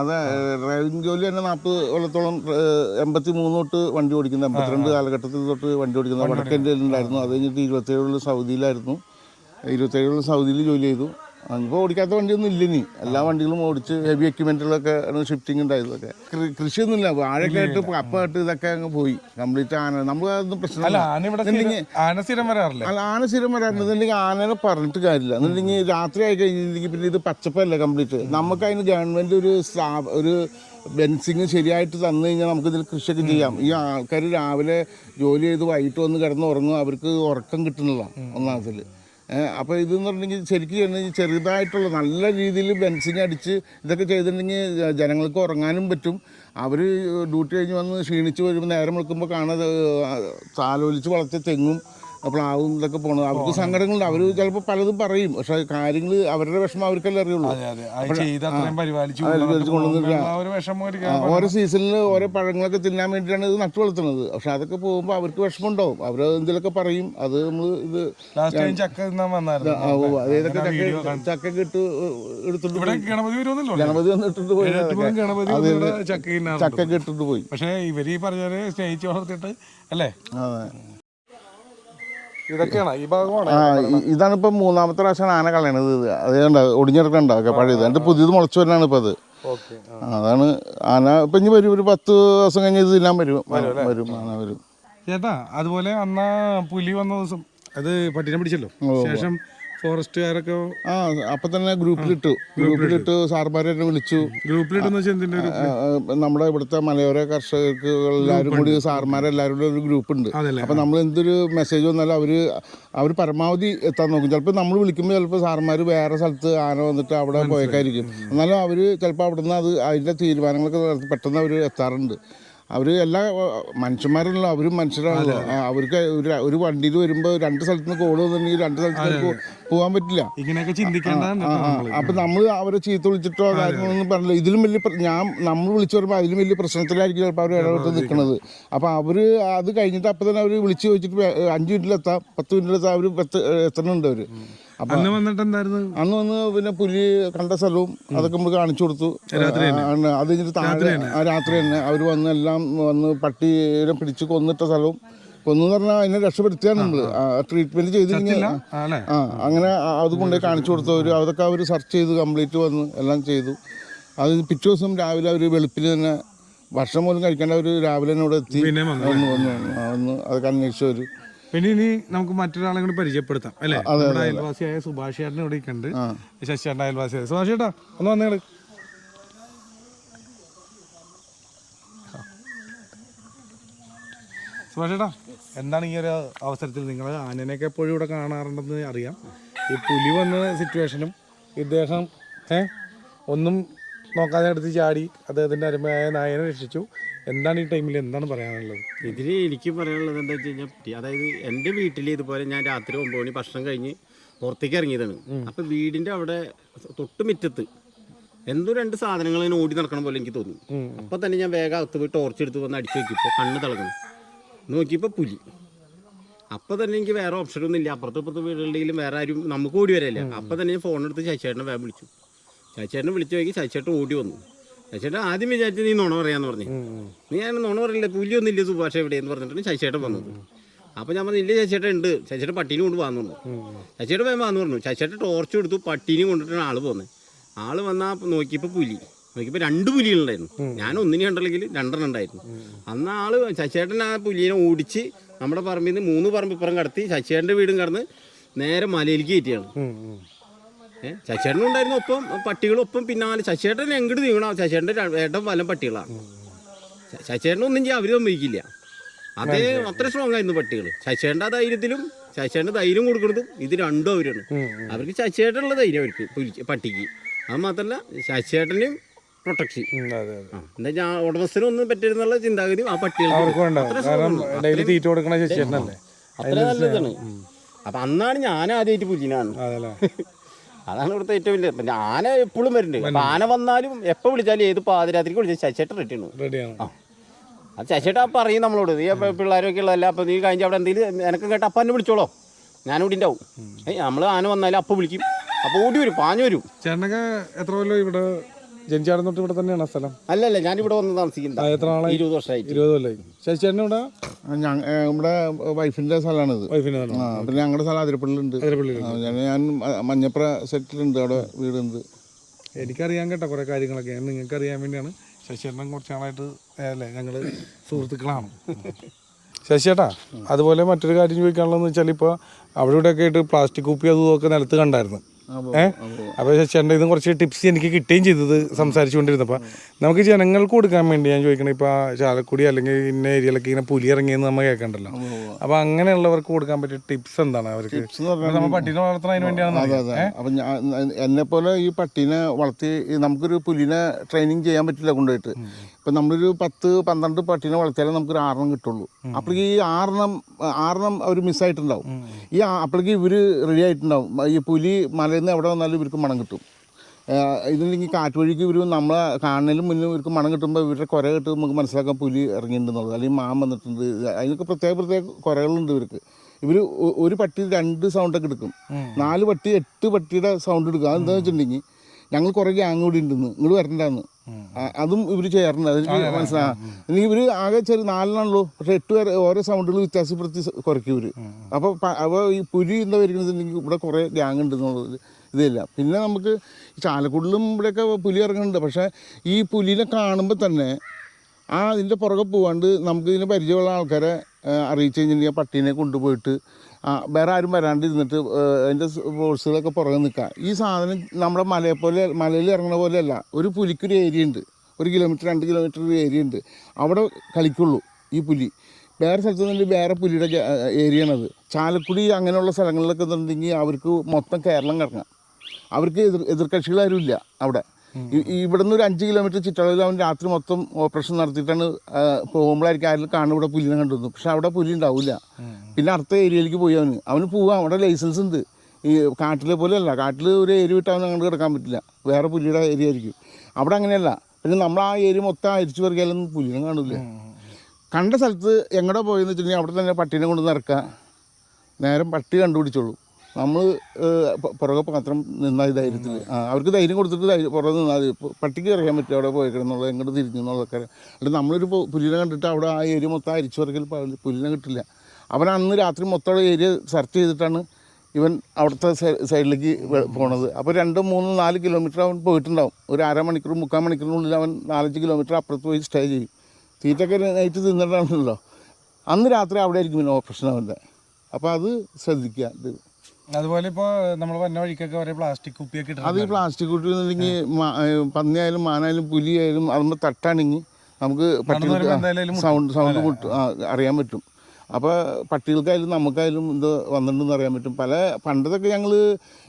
Speaker 2: അതെ. ഡ്രൈവിംഗ് ജോലി തന്നെ നാൽപ്പത് കൊല്ലത്തോളം എൺപത്തി മൂന്ന് തൊട്ട് വണ്ടി ഓടിക്കുന്നത് എൺപത്തിരണ്ട് കാലഘട്ടത്തിൽ തൊട്ട് വണ്ടി ഓടിക്കുന്നത് വടക്കേന്റെ ഉണ്ടായിരുന്നു അത് കഴിഞ്ഞിട്ട് ഇരുപത്തേഴ് കൊല്ലം സൗദിയിലായിരുന്നു. ഇരുപത്തേഴ് കൊല്ലം സൗദിയിൽ ജോലി ചെയ്തു. ഇപ്പോൾ ഓടിക്കാത്ത വണ്ടിയൊന്നും ഇല്ല നീ എല്ലാ വണ്ടികളും ഓടിച്ച് ഹെവി എക്യുപ്മെന്റുകളൊക്കെ ഷിഫ്റ്റിംഗ് ഉണ്ടായതൊക്കെ കൃഷിയൊന്നുമില്ല. വാഴയൊക്കെ ആയിട്ട് കപ്പായിട്ട് ഇതൊക്കെ അങ്ങ് പോയി. കംപ്ലീറ്റ് ആന. നമ്മൾ അതൊന്നും പ്രശ്നമില്ല
Speaker 1: ആന സ്ഥിരം- വരാറില്ലേ?
Speaker 2: അല്ല ആന സ്ഥിരം വരാറുണ്ടെന്നുണ്ടെങ്കിൽ ആനനെ പറഞ്ഞിട്ട് കാര്യമില്ല. എന്നുണ്ടെങ്കിൽ രാത്രി ആയി കഴിഞ്ഞിട്ടുണ്ടെങ്കിൽ പിന്നെ ഇത് പച്ചപ്പല്ല കംപ്ലീറ്റ് നമുക്ക് അതിന് ഗവൺമെന്റ് ഒരു സ്ഥാപ- ഒരു ബെൻസിങ് ശരിയായിട്ട് തന്നു കഴിഞ്ഞാൽ നമുക്ക് ഇതിൽ കൃഷിയൊക്കെ ചെയ്യാം. ഈ ആൾക്കാർ രാവിലെ ജോലി ചെയ്ത് വൈകിട്ട് വന്ന് കിടന്ന് ഉറങ്ങും. അവർക്ക് ഉറക്കം കിട്ടുന്നില്ല ഒന്നാമത്തിൽ അപ്പോൾ ഇതെന്ന് പറഞ്ഞിട്ടുണ്ടെങ്കിൽ ശരിക്കും ചെയ്യണമെങ്കിൽ ചെറുതായിട്ടുള്ള നല്ല രീതിയിൽ ബെൻസിങ് അടിച്ച് ഇതൊക്കെ ചെയ്തിട്ടുണ്ടെങ്കിൽ ജനങ്ങൾക്ക് ഉറങ്ങാനും പറ്റും. അവർ ഡ്യൂട്ടി കഴിഞ്ഞ് വന്ന് ക്ഷീണിച്ച് വരുമ്പോൾ നേരം വെളുക്കുമ്പോൾ കാണാതെ താലോലിച്ച് വളർത്തിയ തെങ്ങും പ്ലാവും ഇതൊക്കെ പോകണം അവർക്ക് സങ്കടങ്ങളുണ്ട്. അവർ ചിലപ്പോൾ പലതും പറയും. പക്ഷെ കാര്യങ്ങൾ അവരുടെ വിഷമം അവർക്കല്ലേ അറിയുള്ളൂ. ഓരോ സീസണിൽ ഓരോ പഴങ്ങളൊക്കെ തിന്നാൻ വേണ്ടിയിട്ടാണ് ഇത് നട്ടു വളർത്തുന്നത്. പക്ഷെ അതൊക്കെ പോകുമ്പോൾ അവർക്ക് വിഷമം ഉണ്ടാവും അവർ എന്തെങ്കിലുമൊക്കെ പറയും അത് നമ്മൾ ഇത്
Speaker 1: ചക്ക
Speaker 2: ചക്ക ഇട്ട് എടുത്തിട്ട്
Speaker 1: ഗണപതി
Speaker 2: വന്ന് ഇട്ടിട്ട് പോയി.
Speaker 1: ചക്ക
Speaker 2: കിട്ടിട്ട് ഇട്ടിട്ട് പോയി.
Speaker 1: പക്ഷേ ഇവർ ഈ പറഞ്ഞാൽ സ്നേഹിച്ച് വളർത്തിയിട്ട് അല്ലേ? ഇതൊക്കെയാണ് ഈ ഭാഗമാണ്
Speaker 2: ആ ഇതാണ് ഇപ്പം മൂന്നാമത്തെ പ്രാവശ്യം ആന കളയണത് ഇത്. അത് കണ്ട ഒടിഞ്ഞെടുക്കണ്ട ഒക്കെ പഴയത്. എന്നിട്ട് പുതിയത് മുളച്ചു വരാനാണ് ഇപ്പം അത്. അതാണ് ആന. ഇപ്പം ഇനി വരും ഒരു പത്ത് ദിവസം കഴിഞ്ഞ് ഇത് തിന്നാൻ വരും. വരും ആന വരും.
Speaker 1: ചേട്ടാ അതുപോലെ അന്ന് പുലി വന്ന ദിവസം അത് പട്ടിനെ പിടിച്ചല്ലോ. ശേഷം ഫോറസ്റ്റുകാരൊക്കെ
Speaker 2: ആ അപ്പൊ തന്നെ ഗ്രൂപ്പിലിട്ടു. ഗ്രൂപ്പിലിട്ട്. സാർമാരെ വിളിച്ചു.
Speaker 1: ഗ്രൂപ്പിലിട്ടെന്ന് വെച്ചാൽ എന്തിന്റെ
Speaker 2: നമ്മുടെ ഇവിടുത്തെ മലയോര കർഷകർക്ക് എല്ലാവരും കൂടി സാർമാരെല്ലാവരും കൂടി ഒരു ഗ്രൂപ്പ് ഉണ്ട് അപ്പൊ നമ്മൾ എന്തൊരു മെസ്സേജ് വന്നാലും അവർ അവർ പരമാവധി എത്താൻ നോക്കും. ചിലപ്പോൾ നമ്മൾ വിളിക്കുമ്പോൾ ചിലപ്പോൾ സാർമാർ വേറെ സ്ഥലത്ത് ആന വന്നിട്ട് അവിടെ പോയേക്കായിരിക്കും. എന്നാലും അവർ ചിലപ്പോൾ അവിടുന്ന് അത് അതിന്റെ തീരുമാനങ്ങളൊക്കെ പെട്ടെന്ന് അവർ എത്താറുണ്ട്. അവർ എല്ലാ ആ, മനുഷ്യന്മാരല്ലോ അവരും മനുഷ്യരാണല്ലോ അവർക്ക് ഒരു ഒരു വണ്ടിയിൽ വരുമ്പോൾ രണ്ട് സ്ഥലത്ത് നിന്ന് കോൾ വന്നിട്ടുണ്ടെങ്കിൽ രണ്ട് സ്ഥലത്ത് പോകാൻ പറ്റില്ല.
Speaker 1: ഇങ്ങനെയൊക്കെ
Speaker 2: ചിന്തിക്കേണ്ട. അപ്പൊ നമ്മൾ അവരെ ചീത്ത വിളിച്ചിട്ടോ കാര്യങ്ങളൊന്നും പറഞ്ഞില്ല. ഇതിലും വലിയ ഞാൻ നമ്മൾ വിളിച്ചു പറയുമ്പോൾ അതിലും വലിയ പ്രശ്നത്തിലായിരിക്കും ചിലപ്പോൾ അവർ ഇടപെട്ട് നിൽക്കുന്നത് അപ്പോൾ അവർ അത് കഴിഞ്ഞിട്ട് അപ്പോൾ തന്നെ അവർ വിളിച്ച് ചോദിച്ചിട്ട് അഞ്ച് മിനിറ്റിലെത്താം പത്ത് മിനിറ്റിലെത്താം അവർ പത്ത് എത്തുന്നുണ്ട് അവർ
Speaker 1: അന്ന് വന്നിട്ട് എന്തായിരുന്നു
Speaker 2: അന്ന് വന്ന് പിന്നെ പുലി കണ്ട സ്ഥലവും അതൊക്കെ നമ്മൾ കാണിച്ചു കൊടുത്തു. അത് കഴിഞ്ഞിട്ട് താഴെ ആ രാത്രി തന്നെ. അവർ വന്ന് എല്ലാം വന്ന് പട്ടിനെ പിടിച്ച് കൊന്നിട്ട സ്ഥലവും. കൊന്നു പറഞ്ഞാൽ അതിനെ രക്ഷപ്പെടുത്തിയാണ് നമ്മൾ ട്രീറ്റ്മെന്റ്
Speaker 1: ചെയ്ത് കഴിഞ്ഞാൽ
Speaker 2: ആ അങ്ങനെ അത് കൊണ്ടുപോയി കാണിച്ചു കൊടുത്തവർ അതൊക്കെ അവർ സെർച്ച് ചെയ്ത് കംപ്ലീറ്റ് വന്ന് എല്ലാം ചെയ്തു. അത് പിറ്റേ ദിവസം രാവിലെ അവർ വെളുപ്പിൽ തന്നെ ഭക്ഷണം പോലും കഴിക്കേണ്ട അവർ രാവിലെ തന്നെ ഇവിടെ എത്തി.
Speaker 1: വന്നു
Speaker 2: വന്ന് വന്ന് വന്ന് അതൊക്കെ അന്വേഷിച്ചവർ
Speaker 1: പിന്നെ ഇനി നമുക്ക് മറ്റൊരാളെ കൂടി പരിചയപ്പെടുത്താം. അല്ലേ? നമ്മുടെ അയൽവാസിയായ സുഭാഷ് ചേട്ടനെ ഇവിടെ കണ്ട് ശശിചേട്ടൻ അയൽവാസിയായ. സുഭാഷ് ചേട്ടാ ഒന്ന് വന്നേൾ സുഭാഷേട്ടാ എന്താണ് ഈ ഒരു അവസരത്തിൽ നിങ്ങൾ ആനനെയൊക്കെ എപ്പോഴും ഇവിടെ കാണാറുണ്ടെന്ന് അറിയാം? ഈ പുലി വന്ന സിറ്റുവേഷനും ഇദ്ദേഹം ഏ ഒന്നും നോക്കാതെ എടുത്ത് ചാടി അദ്ദേഹത്തിന്റെ അരുമയായ നായനെ രക്ഷിച്ചു. എന്താണ് ഈ ടൈമിൽ എന്താണ് പറയാനുള്ളത്?
Speaker 3: ഇതിൽ എനിക്ക് പറയാനുള്ളത് എന്താ വെച്ച് കഴിഞ്ഞാൽ അതായത് എന്റെ വീട്ടിൽ ഇതുപോലെ ഞാൻ രാത്രി ഒമ്പത് മണി ഭക്ഷണം കഴിഞ്ഞ് പുറത്തേക്ക് ഇറങ്ങിയതാണ്. അപ്പം വീടിന്റെ അവിടെ തൊട്ടുമിറ്റത്ത് എന്തോ രണ്ട് സാധനങ്ങൾ ഇങ്ങനെ ഓടി നടക്കണ പോലെ എനിക്ക് തോന്നി. അപ്പം തന്നെ ഞാൻ വേഗം അകത്ത് പോയി ടോർച്ച് എടുത്ത് വന്ന് അടിച്ചു നോക്കിയപ്പോൾ കണ്ണ് തിളങ്ങണം നോക്കിയപ്പോൾ പുലി. അപ്പം തന്നെ എനിക്ക് വേറെ ഓപ്ഷൻ ഒന്നും ഇല്ല. അപ്പുറത്ത് ഇപ്പുറത്ത് വീടുകളിലെങ്കിലും വേറെ ആരും നമുക്ക് ഓടി വരല്ലേ അപ്പം തന്നെ ഞാൻ ഫോണെടുത്ത് ശശിയേട്ടനെ വേഗം വിളിച്ചു. ശശിയേട്ടനെ വിളിച്ചു നോക്കി ശശിയേട്ടൻ ഓടി വന്നു. ശശിയേട്ടൻ ആദ്യം വിചാരിച്ചു നീ നുണ പറയാന്ന് പറഞ്ഞു. നീ ഞാൻ നുണ പറയില്ല പുലിയൊന്നും ഇല്ല സുഭാഷ എവിടെയെന്ന് പറഞ്ഞിട്ടാണ് ശശിയേട്ടൻ വന്നത്. അപ്പൊ ഞാൻ പറഞ്ഞു ഇല്ല ചേച്ചേട്ടൻ ഉണ്ട്. ചേച്ചേട്ടൻ പട്ടീനെ കൊണ്ട് വന്നു ചേച്ചേട്ടൻ വേഗം വന്നു പറഞ്ഞു. ചേച്ചേട്ടൻ ടോർച്ച് എടുത്തു പട്ടീനെ കൊണ്ടിട്ടാണ് ആൾ പോകുന്നത് ആൾ വന്നാ നോക്കിയപ്പോ പുലി. നോക്കിയപ്പോൾ രണ്ട് പുലികളുണ്ടായിരുന്നു. ഞാൻ ഒന്നിനെ കണ്ടില്ലെങ്കിൽ രണ്ടെണ്ണം ഉണ്ടായിരുന്നു. അന്ന് ആൾ ശശിയേട്ടൻ ആ പുലിനെ ഓടിച്ച് നമ്മുടെ പറമ്പിൽ നിന്ന് മൂന്ന് പറമ്പ് ഇപ്പുറം കടത്തി ശശിയേട്ടന്റെ വീടും കടന്ന് നേരെ മലയിലേക്ക് കയറ്റിയാണ്. ശശിയേട്ടനും ഉണ്ടായിരുന്നു ഒപ്പം പട്ടികളൊപ്പം പിന്നാലെ ശശിയേട്ടൻ എങ്ങോട്ട് നീങ്ങണോ? ശശിയേട്ടന്റെ ര- ഏട്ടൻ വലം പട്ടികളാണ്. ശശിയേട്ടൻ ഒന്നും ചെയ്യാൻ അവർ സമ്മതിക്കില്ല. അതേ അത്ര സ്ട്രോങ് ആയിരുന്നു പട്ടികൾ ശശിയേട്ടന്റെ ധൈര്യത്തിലും ശശിയേട്ടന്റെ ധൈര്യം കൊടുക്കുന്നതും ഇത് രണ്ടും അവരാണ്. അവർക്ക് ശശിയേട്ടനുള്ള ധൈര്യം അവർക്ക് പട്ടിക്ക്. അത് മാത്രമല്ല ശശിയേട്ടനും പ്രൊട്ടക്ഷൻ എന്താ വെച്ചാൽ ഉടമസ്ഥനൊന്നും പറ്റരുന്നുള്ള ചിന്താഗതി ആ പട്ടികൾക്ക്.
Speaker 1: ഡെയിലി തീറ്റ കൊടുക്കണ ശശിയേട്ടനല്ലേ?
Speaker 3: അത്ര നല്ലതാണ്. അപ്പൊ അന്നാണ് ഞാൻ ആദ്യമായിട്ട് പുലിനാണ് അതാണ് ഇവിടുത്തെ ഏറ്റവും വലിയ പിന്നെ ആന എപ്പോഴും വരുന്നുണ്ട്. അപ്പൊ ആന വന്നാലും എപ്പോൾ വിളിച്ചാലും ഏത് പാതിരാത്രിക്ക് വിളിച്ചാൽ ശശിയേട്ടൻ റെഡിയാണ്
Speaker 1: റെഡിയാണ്
Speaker 3: ആ. അത് ശശിയേട്ടാ പറയും നമ്മളോട് നീ പിള്ളേരൊക്കെ ഉള്ളതല്ല അപ്പൊ നീ കഴിഞ്ഞ അവിടെ എന്തെങ്കിലും എനക്ക് കേട്ട അപ്പം എന്നെ വിളിച്ചോളോ. ഞാൻ ഇവിടെ ഉണ്ടാവും. നമ്മൾ ആന വന്നാലും അപ്പം വിളിക്കും. അപ്പോൾ ഓടി വരും പാഞ്ഞു വരും.
Speaker 1: ചേട്ടനൊക്കെ എത്ര കൊല്ലം ഇവിടെ ജനിച്ചാടൻ തൊട്ട് ഇവിടെ തന്നെയാണ് സ്ഥലം?
Speaker 3: അല്ലല്ല ഞാനിവിടെ വന്ന്
Speaker 1: ആ,
Speaker 3: താമസിക്കുന്നത്
Speaker 1: എത്ര നാളെ
Speaker 3: ഇരുപത് വർഷമായി
Speaker 1: ഇരുപത് കൊല്ലായി. ശശി ഇവിടെ
Speaker 2: ഞങ്ങ നമ്മുടെ വൈഫിന്റെ സ്ഥലമാണിത്.
Speaker 1: വൈഫിന്റെ സ്ഥലം
Speaker 2: ആ പിന്നെ ഞങ്ങളുടെ സ്ഥലം അതിരപ്പള്ളിയിലുണ്ട്.
Speaker 1: അതിരപ്പള്ളിയിൽ
Speaker 2: ആ, ഞാൻ മഞ്ഞപ്ര സെറ്റിലുണ്ട് അവിടെ വീടുണ്ട്.
Speaker 1: എനിക്കറിയാൻ കേട്ടോ കുറേ കാര്യങ്ങളൊക്കെ. ഞാൻ നിങ്ങൾക്ക് അറിയാൻ വേണ്ടിയാണ് ശശിചേട്ടൻ കുറച്ച് നാളായിട്ട് അല്ലേ ഞങ്ങൾ സുഹൃത്തുക്കളാണ്. ശശിയേട്ടാ അതുപോലെ മറ്റൊരു കാര്യം ചോദിക്കാനുള്ളതെന്ന് വെച്ചാൽ ഇപ്പോൾ അവിടെ ഇവിടെയൊക്കെ ആയിട്ട് പ്ലാസ്റ്റിക് കുപ്പി അതും ഒക്കെ നിലത്ത് കണ്ടായിരുന്നു. അപ്പോൾ ചേട്ടൻ ഇതും കുറച്ച് ടിപ്സ് എനിക്ക് കിട്ടുകയും ചെയ്തത് സംസാരിച്ചുകൊണ്ടിരുന്നപ്പോൾ നമുക്ക് ജനങ്ങൾക്ക് കൊടുക്കാൻ വേണ്ടി ഞാൻ ചോദിക്കണം ഇപ്പോൾ ചാലക്കുടി അല്ലെങ്കിൽ ഇന്ന ഏരിയയിലൊക്കെ ഇങ്ങനെ പുലി ഇറങ്ങിയെന്ന് നമ്മൾ കേൾക്കണ്ടല്ലോ. അപ്പോൾ അങ്ങനെയുള്ളവർക്ക് കൊടുക്കാൻ പറ്റിയ ടിപ്സ് എന്താണ്? അവർക്ക് നമ്മൾ പട്ടീനെ വളർത്തുന്നതിന് വേണ്ടിയാണ്
Speaker 2: അപ്പം എന്നെ പോലെ ഈ പട്ടീനെ വളർത്തി നമുക്കൊരു പുലിനെ ട്രെയിനിങ് ചെയ്യാൻ പറ്റില്ല കൊണ്ടുപോയിട്ട്. ഇപ്പം നമ്മളൊരു പത്ത് പന്ത്രണ്ട് പട്ടീനെ വളർത്തിയാലേ നമുക്കൊരു ആറെണ്ണം കിട്ടുള്ളൂ. അപ്പോഴേക്ക് ഈ ആറെണ്ണം ആറെണ്ണം അവർ മിസ്സായിട്ടുണ്ടാവും ഈ അപ്പോഴേക്ക് ഇവർ റെഡി ആയിട്ടുണ്ടാവും. ഈ പുലി മലയിൽ നിന്ന് എവിടെ വന്നാലും ഇവർക്ക് മണം കിട്ടും. ഇതില്ലെങ്കിൽ കാറ്റ് വഴിക്ക് ഇവർ നമ്മളെ കാണുന്നതിലും മുന്നേ ഇവർക്ക് മണം കിട്ടുമ്പോൾ ഇവരുടെ കുര കിട്ടും നമുക്ക് മനസ്സിലാക്കാൻ പുലി ഇറങ്ങിയിട്ടുണ്ടെന്നുള്ളത് അല്ലെങ്കിൽ മാൻ വന്നിട്ടുണ്ട്. അതിനൊക്കെ പ്രത്യേക പ്രത്യേക കുരകളുണ്ട് ഇവർക്ക്. ഇവർ ഒരു പട്ടി രണ്ട് സൗണ്ടൊക്കെ എടുക്കും. നാല് പട്ടി എട്ട് പട്ടിയുടെ സൗണ്ട് എടുക്കും. അതെന്താണെന്ന് വെച്ചിട്ടുണ്ടെങ്കിൽ ഞങ്ങൾ കുറേ ഗ്യാങ് കൂടി ഉണ്ടെന്ന്. നിങ്ങൾ വരണ്ടാന്ന്. അതും ഇവർ ചെയ്യാറുണ്ട്. അതിന് മനസ്സിലാകാം എനിക്ക് ഇവർ ആകെ ചെറിയ നാലെണ്ണുള്ളൂ പക്ഷെ എട്ട് പേര് ഓരോ സൗണ്ടുകൾ വ്യത്യാസപ്പെടുത്തി കുറയ്ക്കും ഇവർ അപ്പോൾ അപ്പോൾ ഈ പുരി എന്താ വരുന്നുണ്ടെങ്കിൽ ഇവിടെ കുറേ ഗ്യാങ് ഉണ്ട് എന്നുള്ളത് ഇതില്ല. പിന്നെ നമുക്ക് ഈ ചാലക്കുടിലും ഇവിടെയൊക്കെ പുലി ഇറങ്ങുന്നുണ്ട്. പക്ഷേ ഈ പുലിനെ കാണുമ്പോൾ തന്നെ ആ ഇതിന്റെ പുറകെ പോവാണ്ട് നമുക്ക് ഇതിനെ പരിചയമുള്ള ആൾക്കാരെ അറിയിച്ചു കഴിഞ്ഞിട്ടുണ്ടെങ്കിൽ പട്ടീനെ കൊണ്ടുപോയിട്ട് വേറെ ആരും വരാണ്ടിരുന്നിട്ട് അതിന്റെ ഫോഴ്സുകളൊക്കെ പുറകെ നിൽക്കുക ഈ സാധനം നമ്മുടെ മലയെ പോലെ മലയിൽ ഇറങ്ങുന്ന പോലെയല്ല ഒരു പുലിക്കൊരു ഏരിയ ഉണ്ട്. ഒരു കിലോമീറ്റർ രണ്ട് കിലോമീറ്റർ ഒരു ഏരിയ ഉണ്ട്. അവിടെ കളിക്കുള്ളൂ ഈ പുലി. വേറെ സ്ഥലത്ത് നിന്ന് വേറെ പുലിയുടെ ഏരിയ ആണത് ചാലക്കുടി അങ്ങനെയുള്ള സ്ഥലങ്ങളിലൊക്കെ എന്നുണ്ടെങ്കിൽ അവർക്ക് മൊത്തം കേരളം കിടങ്ങാം അവർക്ക് എതിർ എതിർകക്ഷികളാരും ഇല്ല അവിടെ. ഇവിടുന്ന് ഒരു അഞ്ച് കിലോമീറ്റർ ചുറ്റളവിൽ അവൻ രാത്രി മൊത്തം ഓപ്പറേഷൻ നടത്തിയിട്ടാണ് പോകുമ്പോഴായിരിക്കും ആരും കാണും ഇവിടെ പുലിനെ കണ്ടുവന്നു പക്ഷെ അവിടെ പുലി ഉണ്ടാവില്ല പിന്നെ അടുത്ത ഏരിയയിലേക്ക് പോയി അവന്. അവന് പോവാം. അവിടെ ലൈസൻസ് ഉണ്ട്. ഈ കാട്ടിലെ പോലെയല്ല. കാട്ടിൽ ഒരു ഏരിയ വിട്ട് അവൻ അങ്ങോട്ട് കിടക്കാൻ പറ്റില്ല. വേറെ പുലിയുടെ ഏരിയ ആയിരിക്കും. അവിടെ അങ്ങനെയല്ല. പിന്നെ നമ്മൾ ആ ഏരിയ മൊത്തം അരിച്ചു പറിക്കാലൊന്നും പുലിനെ കാണില്ല കണ്ട സ്ഥലത്ത് എങ്ങടെ പോയെന്ന് വെച്ചിട്ടുണ്ടെങ്കിൽ അവിടെ തന്നെ പട്ടീനെ കൊണ്ട് നിറക്കുക നേരം പട്ടി കണ്ടുപിടിച്ചോളൂ. നമ്മൾ പുറകെ മാത്രം നിന്നാൽ ധൈര്യത്തിൽ ആ അവർക്ക് ധൈര്യം കൊടുത്തിട്ട് ധൈര്യം പുറകെ നിന്നാൽ പട്ടിക്ക് അറിയാൻ പറ്റും അവിടെ പോയിക്കിടന്നുള്ളത് എങ്ങോട്ട് തിരിഞ്ഞു എന്നുള്ളതൊക്കെ. അല്ല നമ്മളൊരു പുലിനെ കണ്ടിട്ട് അവിടെ ആ ഏരിയ മൊത്തം അരിച്ചു പറക്കൽ പുലിനെ കിട്ടില്ല. അവൻ അന്ന് രാത്രി മൊത്തം ഏരിയ സെർച്ച് ചെയ്തിട്ടാണ് ഇവൻ അവിടുത്തെ സൈഡിലേക്ക് പോണത്. അപ്പോൾ രണ്ട് മൂന്ന് നാല് കിലോമീറ്റർ അവൻ പോയിട്ടുണ്ടാവും. ഒരു അരമണിക്കൂർ മുക്കാൽ മണിക്കൂറിനുള്ളിൽ അവൻ നാലഞ്ച് കിലോമീറ്റർ അപ്പുറത്ത് പോയി സ്റ്റേ ചെയ്യും. തീറ്റൊക്കെ നൈറ്റ് തിന്നിട്ടാണല്ലോ അന്ന് രാത്രി അവിടെ ആയിരിക്കും പിന്നെ ഓപ്പറേഷൻ അവന്റെ. അപ്പോൾ അത് ശ്രദ്ധിക്കുക ഇത്.
Speaker 1: അതുപോലെ ഇപ്പോൾ നമ്മൾ വന്ന വഴിക്കൊക്കെ ഒരേ പ്ലാസ്റ്റിക് കുപ്പിയൊക്കെ
Speaker 2: അത്
Speaker 1: ഇട്ടിട്ടുണ്ട്
Speaker 2: ഈ പ്ലാസ്റ്റിക് കുട്ടിന്നുണ്ടെങ്കിൽ പന്നിയായാലും മാനായാലും പുലിയായാലും അതുമ്പോൾ തട്ടാണെങ്കിൽ നമുക്ക് സൗണ്ട് സൗണ്ട് മുട്ടും. അറിയാൻ പറ്റും. അപ്പോൾ പട്ടികൾക്കായാലും നമുക്കായാലും ഇത് വന്നിട്ടുണ്ടെന്ന് അറിയാൻ പറ്റും. പല പണ്ടതൊക്കെ ഞങ്ങൾ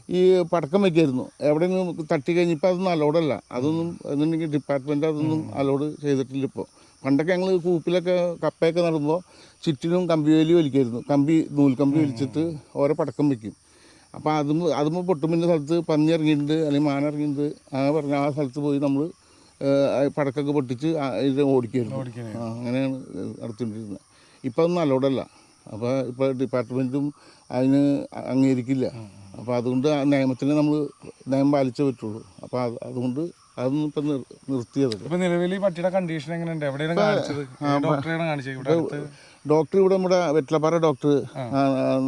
Speaker 2: ഈ പടക്കം വയ്ക്കായിരുന്നു എവിടെയെങ്കിലും തട്ടി കഴിഞ്ഞിപ്പോൾ അതൊന്നും അലോഡല്ല അതൊന്നും എന്നുണ്ടെങ്കിൽ ഡിപ്പാർട്ട്മെന്റ് അതൊന്നും അലോഡ് ചെയ്തിട്ടില്ല ഇപ്പോൾ പണ്ടൊക്കെ ഞങ്ങൾ കൂപ്പിലൊക്കെ കപ്പയൊക്കെ നടുമ്പോൾ ചുറ്റിനും കമ്പി വേലി വലിക്കായിരുന്നു. കമ്പി നൂൽക്കമ്പി വലിച്ചിട്ട് ഓരോ പടക്കം വയ്ക്കും അപ്പോൾ അതും അതുമ്പോൾ പൊട്ടുമിന്റെ സ്ഥലത്ത് പന്നി ഇറങ്ങിയിട്ടുണ്ട് അല്ലെങ്കിൽ മാന ഇറങ്ങിയിട്ടുണ്ട് ആ പറഞ്ഞ ആ സ്ഥലത്ത് പോയി നമ്മൾ പടക്കൊക്കെ പൊട്ടിച്ച് ഇത് ഓടിക്കുമായിരുന്നു അങ്ങനെയാണ് നടത്തിക്കൊണ്ടിരുന്നത് ഇപ്പം അതൊന്നും അലോഡല്ല അപ്പോൾ ഇപ്പോൾ ഡിപ്പാർട്ട്മെന്റും അതിന് അംഗീകരിക്കില്ല. അപ്പോൾ അതുകൊണ്ട് ആ നിയമത്തിന് നമ്മൾ നിയമം പാലിച്ചേ പറ്റുള്ളൂ. അപ്പോൾ അത് അതുകൊണ്ട് അതൊന്നും ഇപ്പം നിർ നിർത്തിയത്
Speaker 1: ഇപ്പം നിലവിൽ ഈ പട്ടിയുടെ കണ്ടീഷൻ എങ്ങനെയുണ്ട്? എവിടെയാണ് കാണിച്ചത്? ഡോക്ടറെയാണ് കാണിച്ചത്? ഇവിടെ
Speaker 2: ഡോക്ടർ ഇവിടെ നമ്മുടെ വെറ്റിലപ്പാറ ഡോക്ടർ.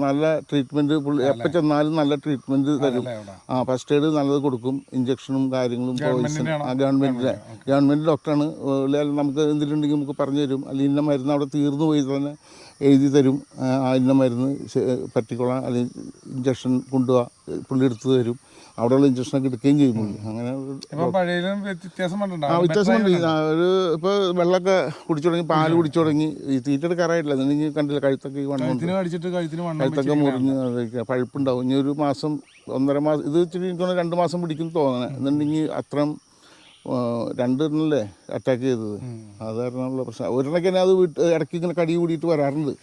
Speaker 2: നല്ല ട്രീറ്റ്മെന്റ് പുള്ളി എപ്പോൾ ചെന്നാലും നല്ല ട്രീറ്റ്മെന്റ് തരും. ആ ഫസ്റ്റ് എയ്ഡ് നല്ലത് കൊടുക്കും. ഇഞ്ചക്ഷനും കാര്യങ്ങളും പോയിസൺ ആ ഗവൺമെന്റിന്റെ ഗവൺമെന്റ് ഡോക്ടറാണ് നമുക്ക് എന്തിലുണ്ടെങ്കിൽ നമുക്ക് പറഞ്ഞു തരും. അല്ലെങ്കിൽ ഇന്ന മരുന്ന് അവിടെ തീർന്നു പോയി തന്നെ എഴുതി തരും. ആ, ഇന്ന മരുന്ന് പറ്റിക്കൊള്ളാം അല്ലെങ്കിൽ ഇഞ്ചക്ഷൻ കൊണ്ടുപോവാ പുള്ളി എടുത്തു തരും. അവിടെയുള്ള ഇഞ്ചക്ഷനൊക്കെ എടുക്കുകയും ചെയ്യും പുള്ളി. അങ്ങനെ ആ വ്യത്യാസമുണ്ട് ഒരു ഇപ്പോൾ വെള്ളമൊക്കെ കുടിച്ചു തുടങ്ങി പാൽ കുടിച്ചു തുടങ്ങി. ഈ തീറ്റ എടുക്കാറായിട്ടില്ല എന്നുണ്ടെങ്കിൽ കണ്ടില്ല കഴുത്തൊക്കെ ഈ വണ്ണം കഴുത്തൊക്കെ മുറിഞ്ഞ് പഴുപ്പുണ്ടാവും. ഇനി ഒരു മാസം ഒന്നര മാസം ഇത് ഇച്ചിരി എനിക്ക് രണ്ട് മാസം പിടിക്കും തോന്നണേ. എന്നുണ്ടെങ്കിൽ അത്രയും രണ്ടെണ്ണല്ലേ അറ്റാക്ക് ചെയ്തത്. അത് കാരണമുള്ള പ്രശ്നം. ഒരെണ്ണൊക്കെ അത് വീട്ട് ഇടയ്ക്ക് ഇങ്ങനെ കടി കൂടിയിട്ട് വരാറുണ്ട്.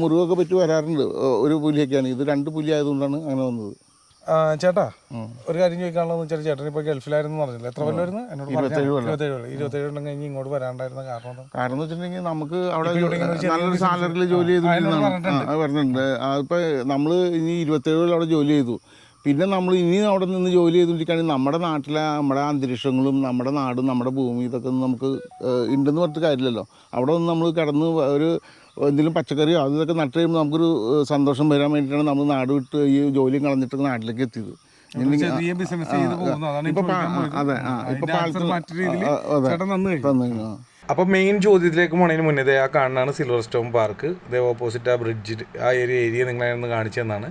Speaker 2: മുറിവൊക്കെ പറ്റി വരാറുണ്ട്. ഒരു പുലിയൊക്കെയാണ്. ഇത് രണ്ട് പുലി ആയതുകൊണ്ടാണ് അങ്ങനെ വന്നത്.
Speaker 1: ചേട്ടാ ഒരു കാര്യം ചോദിക്കാനുള്ളത് വെച്ചാൽ ചേട്ടൻ ഇപ്പൊ ഗൾഫിലായിരുന്നു പറഞ്ഞില്ല? എത്ര കൊല്ലമായിരുന്നു? എന്നോട് ഇരുപത്തേഴ് ഇരുപത്തേഴ് കൊല്ലം. കഴിഞ്ഞ് ഇങ്ങോട്ട് വരാണ്ടായിരുന്ന കാരണം
Speaker 2: കാരണം എന്ന് വെച്ചിട്ടുണ്ടെങ്കിൽ നമുക്ക് അവിടെ നല്ലൊരു സാലറിയിൽ ജോലി ചെയ്തു പറഞ്ഞിട്ടുണ്ട്. അതിപ്പോൾ നമ്മൾ ഇനി ഇരുപത്തേഴ് കൊല്ലം അവിടെ ജോലി ചെയ്തു. പിന്നെ നമ്മൾ ഇനി അവിടെ നിന്ന് ജോലി ചെയ്തുകൊണ്ടിരിക്കുകയാണെങ്കിൽ നമ്മുടെ നാട്ടിലെ നമ്മുടെ അന്തരീക്ഷങ്ങളും നമ്മുടെ നാടും നമ്മുടെ ഭൂമി ഇതൊക്കെ നമുക്ക് ഉണ്ടെന്ന് പറഞ്ഞിട്ട് കാര്യമില്ലല്ലോ. അവിടെ നിന്ന് നമ്മൾ കിടന്ന് ഒരു എന്തെങ്കിലും പച്ചക്കറിയോ അതൊക്കെ ഇതൊക്കെ നട്ട് കഴിയുമ്പോൾ നമുക്കൊരു സന്തോഷം വരാൻ വേണ്ടിയിട്ടാണ് നമ്മൾ നാട് വിട്ട് ഈ ജോലിയും കളഞ്ഞിട്ട് നാട്ടിലേക്ക് എത്തിയത്.
Speaker 1: ചെറിയ ബിസിനസ് ചെയ്ത്
Speaker 2: പോകുന്നതാണ് അതെ ഇപ്പൊ പാലത്തിൽ തന്നു കഴിഞ്ഞു.
Speaker 1: അപ്പോൾ മെയിൻ ചോദ്യത്തിലേക്ക് പോണതിന് മുന്നേ ആ കാണുന്നതാണ് സിൽവർ സ്റ്റോൺ പാർക്ക് ദേ ഓപ്പോസിറ്റ് ആ ബ്രിഡ്ജ് ആ ഒരു ഏരിയ നിങ്ങളെ കാണിച്ചു തന്നാണ്.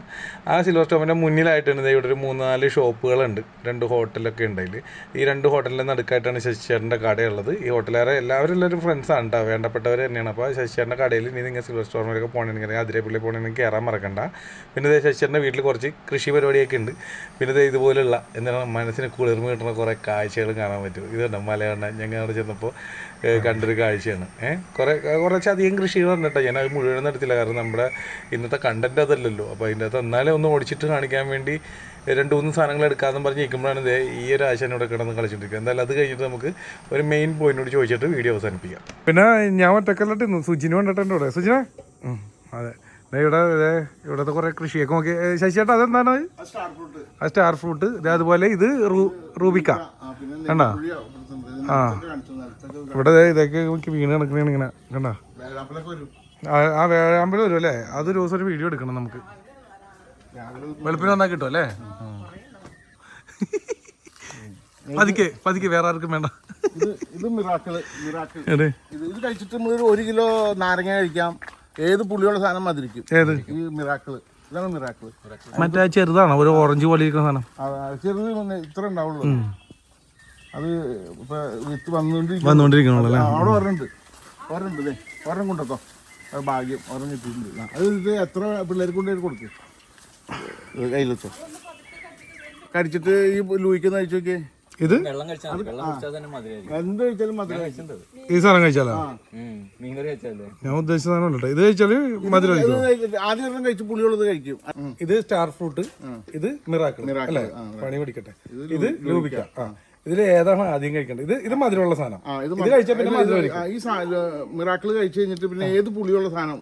Speaker 1: ആ സിൽവർ സ്റ്റോമിന്റെ മുന്നിലായിട്ടാണ് ദേ ഇവിടെ ഒരു മൂന്ന് നാല് ഷോപ്പുകളുണ്ട്. രണ്ട് ഹോട്ടലൊക്കെ ഉണ്ട് അതിൽ ഈ രണ്ട് ഹോട്ടലിന്റെ നടുക്കായിട്ടാണ് ശശിചേട്ടന്റെ കടയുള്ളത്. ഈ ഹോട്ടലുകാരെ എല്ലാവരും എല്ലാവരും ഫ്രണ്ട്സാണ് കേട്ടോ വേണ്ടപ്പെട്ടവർ തന്നെയാണ്. അപ്പോൾ ശശിചേട്ടന്റെ കടയിൽ ഇനി നിങ്ങൾ സിൽവർ സ്റ്റോമിലൊക്കെ പോകണമെങ്കിൽ അതിരപ്പള്ളി പോകണമെങ്കിൽ കയറാൻ മറക്കണ്ട. പിന്നെ ദേ ശശിചേട്ടന്റെ വീട്ടിൽ കുറച്ച് കൃഷി പരിപാടിയൊക്കെ ഉണ്ട്. പിന്നെ ദേ ഇതുപോലുള്ള എന്താണ് മനസ്സിന് കുളിർമ കിട്ടുന്ന കുറേ കാഴ്ചകൾ കാണാൻ പറ്റും. ഇതുണ്ട് മലയാണ് ഞങ്ങൾ അവിടെ ചെന്നപ്പോൾ കണ്ടൊരു കാഴ്ചയാണ്. ഏഹ് കുറേ കുറച്ചധികം കൃഷികൾ കേട്ടോ ഞാൻ അത് മുഴുവൻ നടത്തില്ല. കാരണം നമ്മുടെ ഇന്നത്തെ കണ്ടന്റ് അതല്ലല്ലോ. അപ്പോൾ അതിന്റെ അകത്ത് എന്നാലും ഒന്ന് ഓടിച്ചിട്ട് കാണിക്കാൻ വേണ്ടി രണ്ട് മൂന്ന് സാധനങ്ങൾ എടുക്കാമെന്ന് പറഞ്ഞ് നിൽക്കുമ്പോഴാണ് ഇതേ ഈ ഒരു ആശയം ഇവിടെ കിടന്ന് കളിച്ചിട്ടിരിക്കുക എന്തായാലും അത് കഴിഞ്ഞിട്ട് നമുക്ക് ഒരു മെയിൻ പോയിന്റോട് ചോദിച്ചിട്ട് വീഡിയോ അവസാനിപ്പിക്കാം. പിന്നെ ഞാൻ ഒറ്റക്കല്ലിട്ട് സുജിന് കണ്ടിട്ടുണ്ട് ഇവിടെ. സുജിനെ? അതെ. ദേ ഇവിടെ ഇവിടുത്തെ കുറേ കൃഷിയൊക്കെ നോക്കി. ഏ, ശശിയേട്ടാ അതെന്താണ്? അത്? ആ സ്റ്റാർ ഫ്രൂട്ട് ദേ അതുപോലെ ഇത് റൂ- റൂബിക്ക.
Speaker 2: ആ.
Speaker 1: ഇവിടെ ഇതൊക്കെ നമുക്ക് വീണ് കിടക്കണ ഇങ്ങനെ കണ്ടാ. ആ- വേഴാമ്പലം വരും അല്ലേ? അതൊരു ദിവസം ഒരു വീഡിയോ എടുക്കണം നമുക്ക്. വെളുപ്പിന് വന്നാൽ കിട്ടും അല്ലേ? പതുക്കെ പതുക്കെ വേറെ ആർക്കും വേണ്ട.
Speaker 2: ഇത് മിറാക്കിൾ
Speaker 1: മിറാക്കിൾ
Speaker 2: ഇത് കഴിച്ചിട്ട് നമ്മൾ ഒരു കിലോ നാരങ്ങ കഴിക്കാം. ഏത് പുളിയുള്ള സാധനം മതിരിക്കും
Speaker 1: ഏത്?
Speaker 2: ഈ മിറാക്കിൾ. ഇതാണ് മിറാക്കിൾ.
Speaker 1: മറ്റേ ചെറുതാണ് ചെറുതാണോ? ഒരു ഓറഞ്ച് പോലെ ഇരിക്കുന്ന സാധനം
Speaker 2: ചെറുത് ഇത്ര ഉണ്ടാവുള്ളൂ. അത് ഇപ്പൊ വിത്ത് വന്നുകൊണ്ടിരിക്കും
Speaker 1: വന്നുകൊണ്ടിരിക്കണല്ലോ അല്ലേ?
Speaker 2: അവിടെ ഒരെണ്ണുണ്ട് ഒരെണ്ണുണ്ട് ഇതേ. ഒരെണ്ണം കൊണ്ടോ അത് ഭാഗ്യം. ഒരെണ്ണം കിട്ടിയിട്ടുണ്ട്. ആ, അത് ഇത് എത്ര പിള്ളേർക്ക് കൊണ്ടുപോയി കൊടുക്കും? കയ്യിലെത്തോ. കടിച്ചിട്ട് ഈ ലൂയിക്കുന്ന കഴിച്ചു നോക്കിയേ.
Speaker 1: ഇത്?
Speaker 2: എന്ത് കഴിച്ചാലും
Speaker 1: ഈ സാധനം കഴിച്ചാലോ? ഞാൻ ഉദ്ദേശിച്ച സാധനം കേട്ടോ ഇത് കഴിച്ചാൽ മധുരം
Speaker 2: ആദ്യം കഴിച്ച് പുളിയുള്ളത് കഴിക്കും.
Speaker 1: ഇത് സ്റ്റാർ ഫ്രൂട്ട് ഇത് മിറാക്കിൾ. അല്ലേ? പണി പിടിക്കട്ടെ ഇത് ലൂബിക്ക ആ. ഇതിൽ ഏതാണ് ആദ്യം കഴിക്കേണ്ടത്? ഇത് ഇത് മധുരമുള്ള സാധനം.
Speaker 2: ഇത്
Speaker 1: കഴിച്ചാൽ പിന്നെ മധുരം
Speaker 2: ഈ മിറാക്കിൾ കഴിച്ചു കഴിഞ്ഞിട്ട് പിന്നെ ഏത് പുളിയുള്ള സാധനം?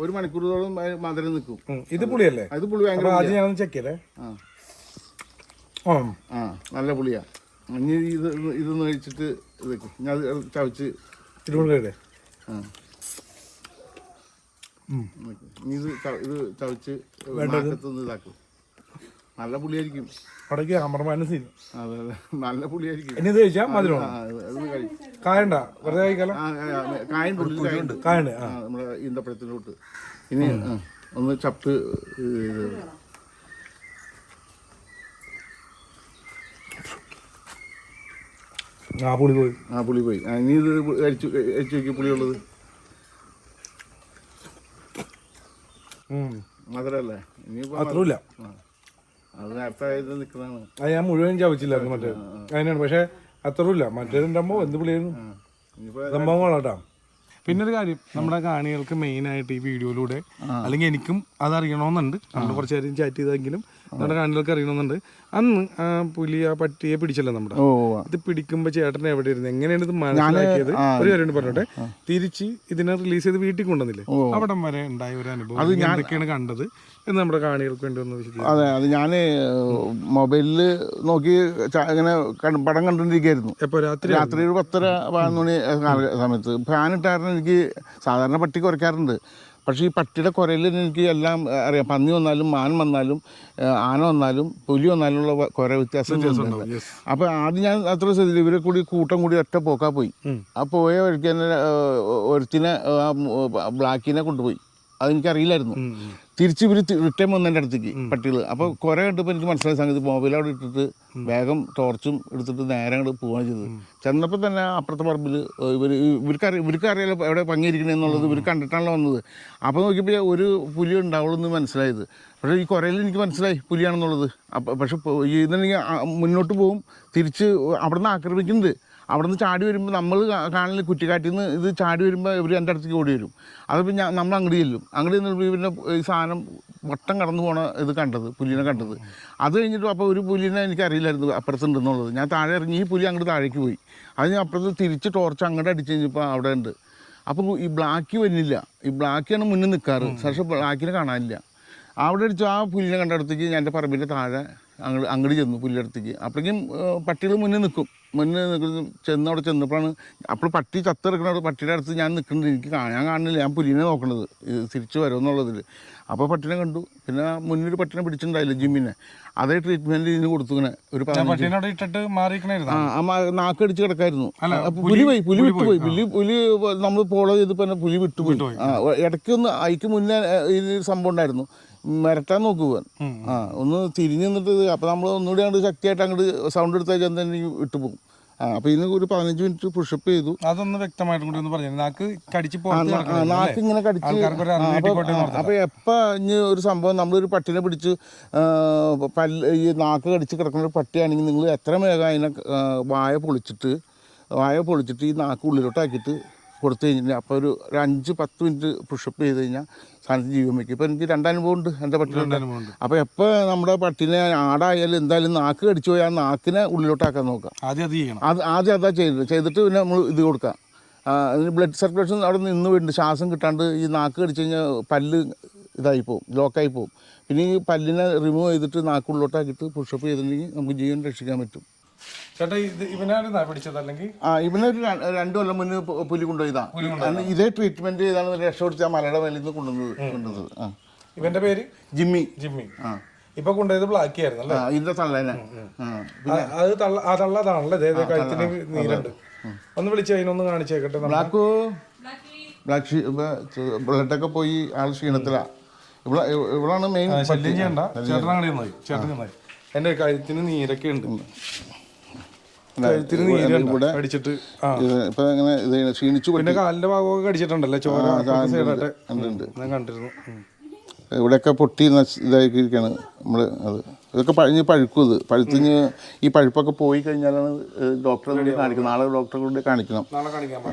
Speaker 2: ഒരു മണിക്കൂറോളം മധുരം നിൽക്കും.
Speaker 1: ഇത് പുളിയല്ലേ?
Speaker 2: ഇത് പുളി ഭയങ്കര
Speaker 1: ആദ്യം ഞാനൊന്ന് ചെക്ക് ചെയ്തേ
Speaker 2: ആ. നല്ല പുളിയാ. ഇനി ഇത് ഇതൊന്ന് കഴിച്ചിട്ട് ഇത് ഞാൻ ചവച്ച്
Speaker 1: തിരുവനന്തപുരം
Speaker 2: ആ. ഇത് ഇത് ചവച്ച് ഇതാക്കും. നല്ല പുളിയായിരിക്കും.
Speaker 1: അവിടേക്ക് അമർമാനസ് സീൻ
Speaker 2: അതെ അതെ. നല്ല പുളിയായിരിക്കും.
Speaker 1: എന്നത് ഇത് കഴിച്ചാൽ മധുരമാണ്
Speaker 2: കഴിക്കും
Speaker 1: കായണ്ട. വെറുതെ കഴിക്കാലോ?
Speaker 2: ഉള്ളിൽ കായുണ്ട്.
Speaker 1: ആ.
Speaker 2: നമ്മുടെ ഈന്തപ്പഴത്തിലോട്ട്. ഇനി ഒന്ന് ചപ്പ്
Speaker 1: ആ പുളി പോയി.
Speaker 2: ആ പുളി പോയി. ഇനി ഇത് അരിച്ചു അരിച്ചു നോക്കി പുളിയുള്ളത്. മധുരല്ലേ? ഇനി
Speaker 1: അത്രയില്ല.
Speaker 2: അത്
Speaker 1: ഞാൻ മുഴുവൻ ചവച്ചില്ലായിരുന്നു മറ്റേ. അതിനാണ്. പക്ഷെ അത്രയില്ല മറ്റേതുണ്ടാകുമ്പോൾ എന്ത്
Speaker 2: ഇനിയിപ്പോ
Speaker 1: സംഭവങ്ങളാട്ടാ പിന്നൊരു ഒരു കാര്യം നമ്മുടെ കാണികൾക്ക് മെയിൻ ആയിട്ട് ഈ വീഡിയോയിലൂടെ അല്ലെങ്കിൽ എനിക്കും അതറിയണമെന്നുണ്ട്. നമ്മൾ കുറച്ച് കാര്യം ചാറ്റ് ചെയ്തെങ്കിലും നമ്മുടെ കാണികൾക്ക് അറിയണമെന്നുണ്ട്. അന്ന് ആ പുലി ആ പട്ടിയെ പിടിച്ചല്ലോ നമ്മുടെ. ഇത് പിടിക്കുമ്പോ ചേട്ടൻ എവിടെ ഇരുന്നു? എങ്ങനെയാണ് ഇത് മനസ്സിലാക്കിയത്? ഒരു കാര്യം പറഞ്ഞോട്ടെ. തിരിച്ച് ഇതിനെ റിലീസ് ചെയ്ത് വീട്ടിൽ കൊണ്ടുവന്നില്ലേ? അവിടം വരെ ഉണ്ടായ ഒരു അനുഭവം. അത് എന്തൊക്കെയാണ് കണ്ടത്? എന്ന് നമ്മുടെ കാണികൾക്ക് വേണ്ടി ഒന്ന്
Speaker 2: അതെ അത് ഞാൻ മൊബൈലിൽ നോക്കി ഇങ്ങനെ പടം കണ്ടുകൊണ്ടിരിക്കുകയായിരുന്നു
Speaker 1: എപ്പോ? രാത്രി
Speaker 2: രാത്രി ഒരു പത്തര പതിനൊന്ന് മണി സമയത്ത്. ഫാൻ ഇട്ടായിരുന്നു എനിക്ക് സാധാരണ പട്ടി കുറയ്ക്കാറുണ്ട്. പക്ഷേ ഈ പട്ടിയുടെ കുരയിൽ എനിക്ക് എല്ലാം അറിയാം. പന്നി വന്നാലും മാൻ വന്നാലും ആന വന്നാലും പുലി വന്നാലും ഉള്ള വ- കുര വ്യത്യാസം. അപ്പോൾ ആദ്യം ഞാൻ അത്ര ശ്രദ്ധിച്ചില്ല. ഇവരെ കൂടി കൂട്ടം കൂടി ഒറ്റ പോക്കാ പോയി. ആ പോയ വഴിക്ക് തന്നെ ഒരുത്തിനെ ബ്ലാക്കിനെ കൊണ്ടുപോയി. അതെനിക്കറിയില്ലായിരുന്നു. തിരിച്ച് ഇവർ റിട്ടേൺ വന്നു എന്റെ അടുത്തേക്ക് പട്ടികൾ അപ്പോൾ കുറെ കണ്ടപ്പോൾ എനിക്ക് മനസ്സിലായ സംഗതി മൊബൈൽ അവിടെ ഇട്ടിട്ട് വേഗം ടോർച്ചും എടുത്തിട്ട് നേരെ അങ്ങോട്ട് പോവുകയാണ് ചെയ്തത്. ചെന്നപ്പോൾ തന്നെ അപ്പുറത്തെ പറമ്പിൽ ഇവർ ഇവർക്ക് അറിയാം ഇവർക്ക് അറിയാലോ എവിടെ പങ്കിരിക്കണേ എന്നുള്ളത് ഇവർ കണ്ടിട്ടാണല്ലോ വന്നത്. അപ്പോൾ നോക്കിയപ്പോൾ ഒരു പുലി ഉണ്ടാവുള്ളൂ എന്ന് മനസ്സിലായത്. പക്ഷേ ഈ കുറയിൽ എനിക്ക് മനസ്സിലായി പുലിയാണെന്നുള്ളത്. അപ്പം പക്ഷെ ഇതെങ്കിൽ മുന്നോട്ട് പോവും തിരിച്ച് അവിടെ നിന്ന് ആക്രമിക്കുന്നുണ്ട്. അവിടെ നിന്ന് ചാടി വരുമ്പോൾ നമ്മൾ കാണുന്ന കുറ്റിക്കാട്ടിൽ നിന്ന് ഇത് ചാടി വരുമ്പോൾ ഇവർ എന്റെ അടുത്തേക്ക് ഓടി വരും. അതിപ്പോൾ ഞാൻ നമ്മൾ അങ്ങോട്ട് ചെല്ലും. അങ്ങോട്ട് ചെന്നിട്ട് ഇവരുടെ ഈ സാധനം വട്ടം കടന്നു പോണ ഇത് കണ്ടത് പുലിനെ കണ്ടത്. അത് കഴിഞ്ഞിട്ട് അപ്പോൾ ഒരു പുലിനെ എനിക്കറിയില്ലായിരുന്നു അപ്പുറത്തുണ്ടെന്നുള്ളത്. ഞാൻ താഴെ ഇറങ്ങി ഈ പുലി അങ്ങോട്ട് താഴേക്ക് പോയി. അത് ഞാൻ അപ്പുറത്ത് തിരിച്ച് ടോർച്ച് അങ്ങോട്ട് അടിച്ച് കഴിഞ്ഞപ്പോൾ അവിടെ ഉണ്ട് അപ്പോൾ ഈ ബ്ലാക്ക് വരുന്നില്ല ഈ ബ്ലാക്കിയാണ് മുന്നിൽ നിൽക്കാറ് പക്ഷേ ബ്ലാക്കിനെ കാണാനില്ല. അവിടെ അടിച്ചു ആ പുല്ലിനെ കണ്ട അടുത്തേക്ക് ഞാൻ എന്റെ പറമ്പിന്റെ താഴെ അങ്ങോട്ട് അങ്ങോട്ട് ചെന്നു പുല്ലിന്റെ അടുത്തേക്ക്. അപ്പോഴേക്കും പട്ടികൾ മുന്നിൽ നിൽക്കും മുന്നിൽ നിൽക്കുന്നത് ചെന്ന് അവിടെ ചെന്നപ്പോഴാണ് അപ്പോൾ പട്ടി ചത്തെടുക്കണ പട്ടിയുടെ അടുത്ത് ഞാൻ നിൽക്കുന്നത് എനിക്ക് കാണാൻ ഞാൻ കാണുന്നില്ല. ഞാൻ പുലിനെ നോക്കണത്. ഇത് തിരിച്ചു വരുമെന്നുള്ളതിൽ അപ്പോൾ പട്ടിനെ കണ്ടു. പിന്നെ മുന്നിൽ പട്ടിനെ പിടിച്ചിട്ടുണ്ടായില്ല ജിമ്മിനെ. അതേ ട്രീറ്റ്മെന്റ് ഇതിന് കൊടുത്തു ഇങ്ങനെ ഒരു
Speaker 1: ഇട്ടിട്ട്
Speaker 2: ആ നാക്കടിച്ച് കിടക്കായിരുന്നു. പുലി പോയി പുലി വിട്ടുപോയി. പുലി പുലി നമ്മൾ ഫോളോ ചെയ്തപ്പോൾ പുലി വിട്ടുപോയി. ഇടയ്ക്കൊന്ന് അതിക്ക് മുന്നേ ഈ സംഭവം ഉണ്ടായിരുന്നു. മിരട്ടാൻ നോക്കുക ആ ഒന്ന് തിരിഞ്ഞു നിന്നിട്ട് അപ്പോൾ നമ്മൾ ഒന്നുകൂടി അങ്ങോട്ട് ശക്തിയായിട്ട് അങ്ങോട്ട് സൗണ്ട് എടുത്താൽ ചെന്ന് തന്നെ വിട്ടുപോകും ആ അപ്പോൾ ഇതിന് ഒരു പതിനഞ്ച് മിനിറ്റ് പുഷപ്പ് ചെയ്തു.
Speaker 1: അതൊന്ന് വ്യക്തമായിട്ട് കൂടി ഒന്ന് പറഞ്ഞു നാക്ക് കടിച്ച്
Speaker 2: നാക്ക് ഇങ്ങനെ കടിച്ച് അപ്പോൾ. എപ്പോൾ ഇനി ഒരു സംഭവം നമ്മളൊരു പട്ടിനെ പിടിച്ച് പല്ല് ഈ നാക്ക് കടിച്ച് കിടക്കുന്ന ഒരു പട്ടിയാണെങ്കിൽ നിങ്ങൾ എത്ര വേഗം അതിനെ വായ പൊളിച്ചിട്ട് വായ പൊളിച്ചിട്ട് ഈ നാക്ക് ഉള്ളിലോട്ടാക്കിയിട്ട് കൊടുത്തു കഴിഞ്ഞിട്ടുണ്ടെങ്കിൽ അപ്പോൾ ഒരു ഒരു അഞ്ച് പത്ത് മിനിറ്റ് പുഷപ്പ് ചെയ്ത് കഴിഞ്ഞാൽ സാധനത്തിന് ജീവൻ വയ്ക്കും ഇപ്പം എനിക്ക് രണ്ടനുഭവം ഉണ്ട് എന്റെ പട്ടിയിലുണ്ട്. അപ്പോൾ എപ്പോൾ നമ്മുടെ പട്ടിനെ ആടായാലും എന്തായാലും നാക്ക് കടിച്ചു പോയാൽ ആ നാക്കിനെ ഉള്ളിലോട്ടാക്കാൻ നോക്കാം.
Speaker 1: ആദ്യം അത് ചെയ്യണം.
Speaker 2: അത് ആദ്യം അതാ ചെയ്തത് ചെയ്തിട്ട് പിന്നെ നമ്മൾ ഇത് കൊടുക്കാം. അതിന് ബ്ലഡ് സർക്കുലേഷൻ അവിടെ നിന്ന് വീണ്ടും ശ്വാസം കിട്ടാണ്ട് ഈ നാക്ക് കടിച്ചു കഴിഞ്ഞാൽ പല്ല് ഇതായി പോകും ലോക്കായി പോകും പിന്നെ ഈ പല്ലിനെ റിമൂവ് ചെയ്തിട്ട് നാക്കുള്ളിലോട്ടാക്കിയിട്ട് പുഷപ്പ് ചെയ്തിട്ടുണ്ടെങ്കിൽ നമുക്ക് ജീവൻ രക്ഷിക്കാൻ പറ്റും.
Speaker 1: ചേട്ടാ ഇത് ഇവനായിരുന്നാ പിടിച്ചത്? അല്ലെങ്കിൽ
Speaker 2: ആ ഇവനെ ഒരു ര- രണ്ട് കൊല്ലം മുന്നേ പു- പുലി കൊണ്ടുപോയതാ. കാരണം ഇതേ ട്രീറ്റ്മെന്റ് ചെയ്താണ് രക്ഷപ്പെടുത്തി ആ മലയുടെ മേലിൽ നിന്ന് കൊണ്ടുവന്നത് കൊണ്ടുവന്നത്. ആ.
Speaker 1: ഇവന്റെ പേര്?
Speaker 2: ജിമ്മി.
Speaker 1: ജിമ്മി.
Speaker 2: ആ.
Speaker 1: ഇപ്പൊ കൊണ്ടുപോയത് ബ്ലാക്കി ആയിരുന്നു അല്ലേ?
Speaker 2: ആ, ഇതിന്റെ തള്ളേനെ. ആ
Speaker 1: ആ, അത് തള്ള ആ തള്ളതാണല്ലേ? ദേ, ദേ കഴുത്തിന് നീരുണ്ട് ഒന്ന് വിളിച്ച് അതിനൊന്ന് കാണിച്ചേക്കട്ടെ നമ്മ-
Speaker 2: ബ്ലാക്കോ? Black she. ബ്ലഡൊക്കെ പോയി ആൾ ക്ഷീണത്തിലാ. ഇവിടെ ഇവിടാണ് മെയിൻ
Speaker 1: ശല്യം ചെയ്യണ്ട. ചേട്ടൻ അങ്ങനെ ചേട്ടൻ എന്റെ കഴുത്തിന് നീരൊക്കെ ഉണ്ട്. കഴുത്തിന് നീരുണ്ട് കടിച്ചിട്ട്
Speaker 2: ഇപ്പൊ ഇങ്ങനെ ഇത് ക്ഷീണിച്ചു
Speaker 1: പിന്നെ കാലിന്റെ ഭാഗമൊക്കെ കടിച്ചിട്ടുണ്ടല്ലോ ചോര സൈഡായിട്ട്. ഞാൻ കണ്ടിരുന്നു.
Speaker 2: ഇവിടെയൊക്കെ പൊട്ടി ഇതായിരിക്കാണ് നമ്മൾ അത്. ഇതൊക്കെ പഴഞ്ഞ് പഴുക്കും ഇത്. പഴുത്തിന് ഈ പഴുപ്പൊക്കെ പോയി കഴിഞ്ഞാലാണ് ഡോക്ടറെ കൂടി കാണിക്കുന്നത് നാളെ ഡോക്ടറെ കൊണ്ട് കാണിക്കണം.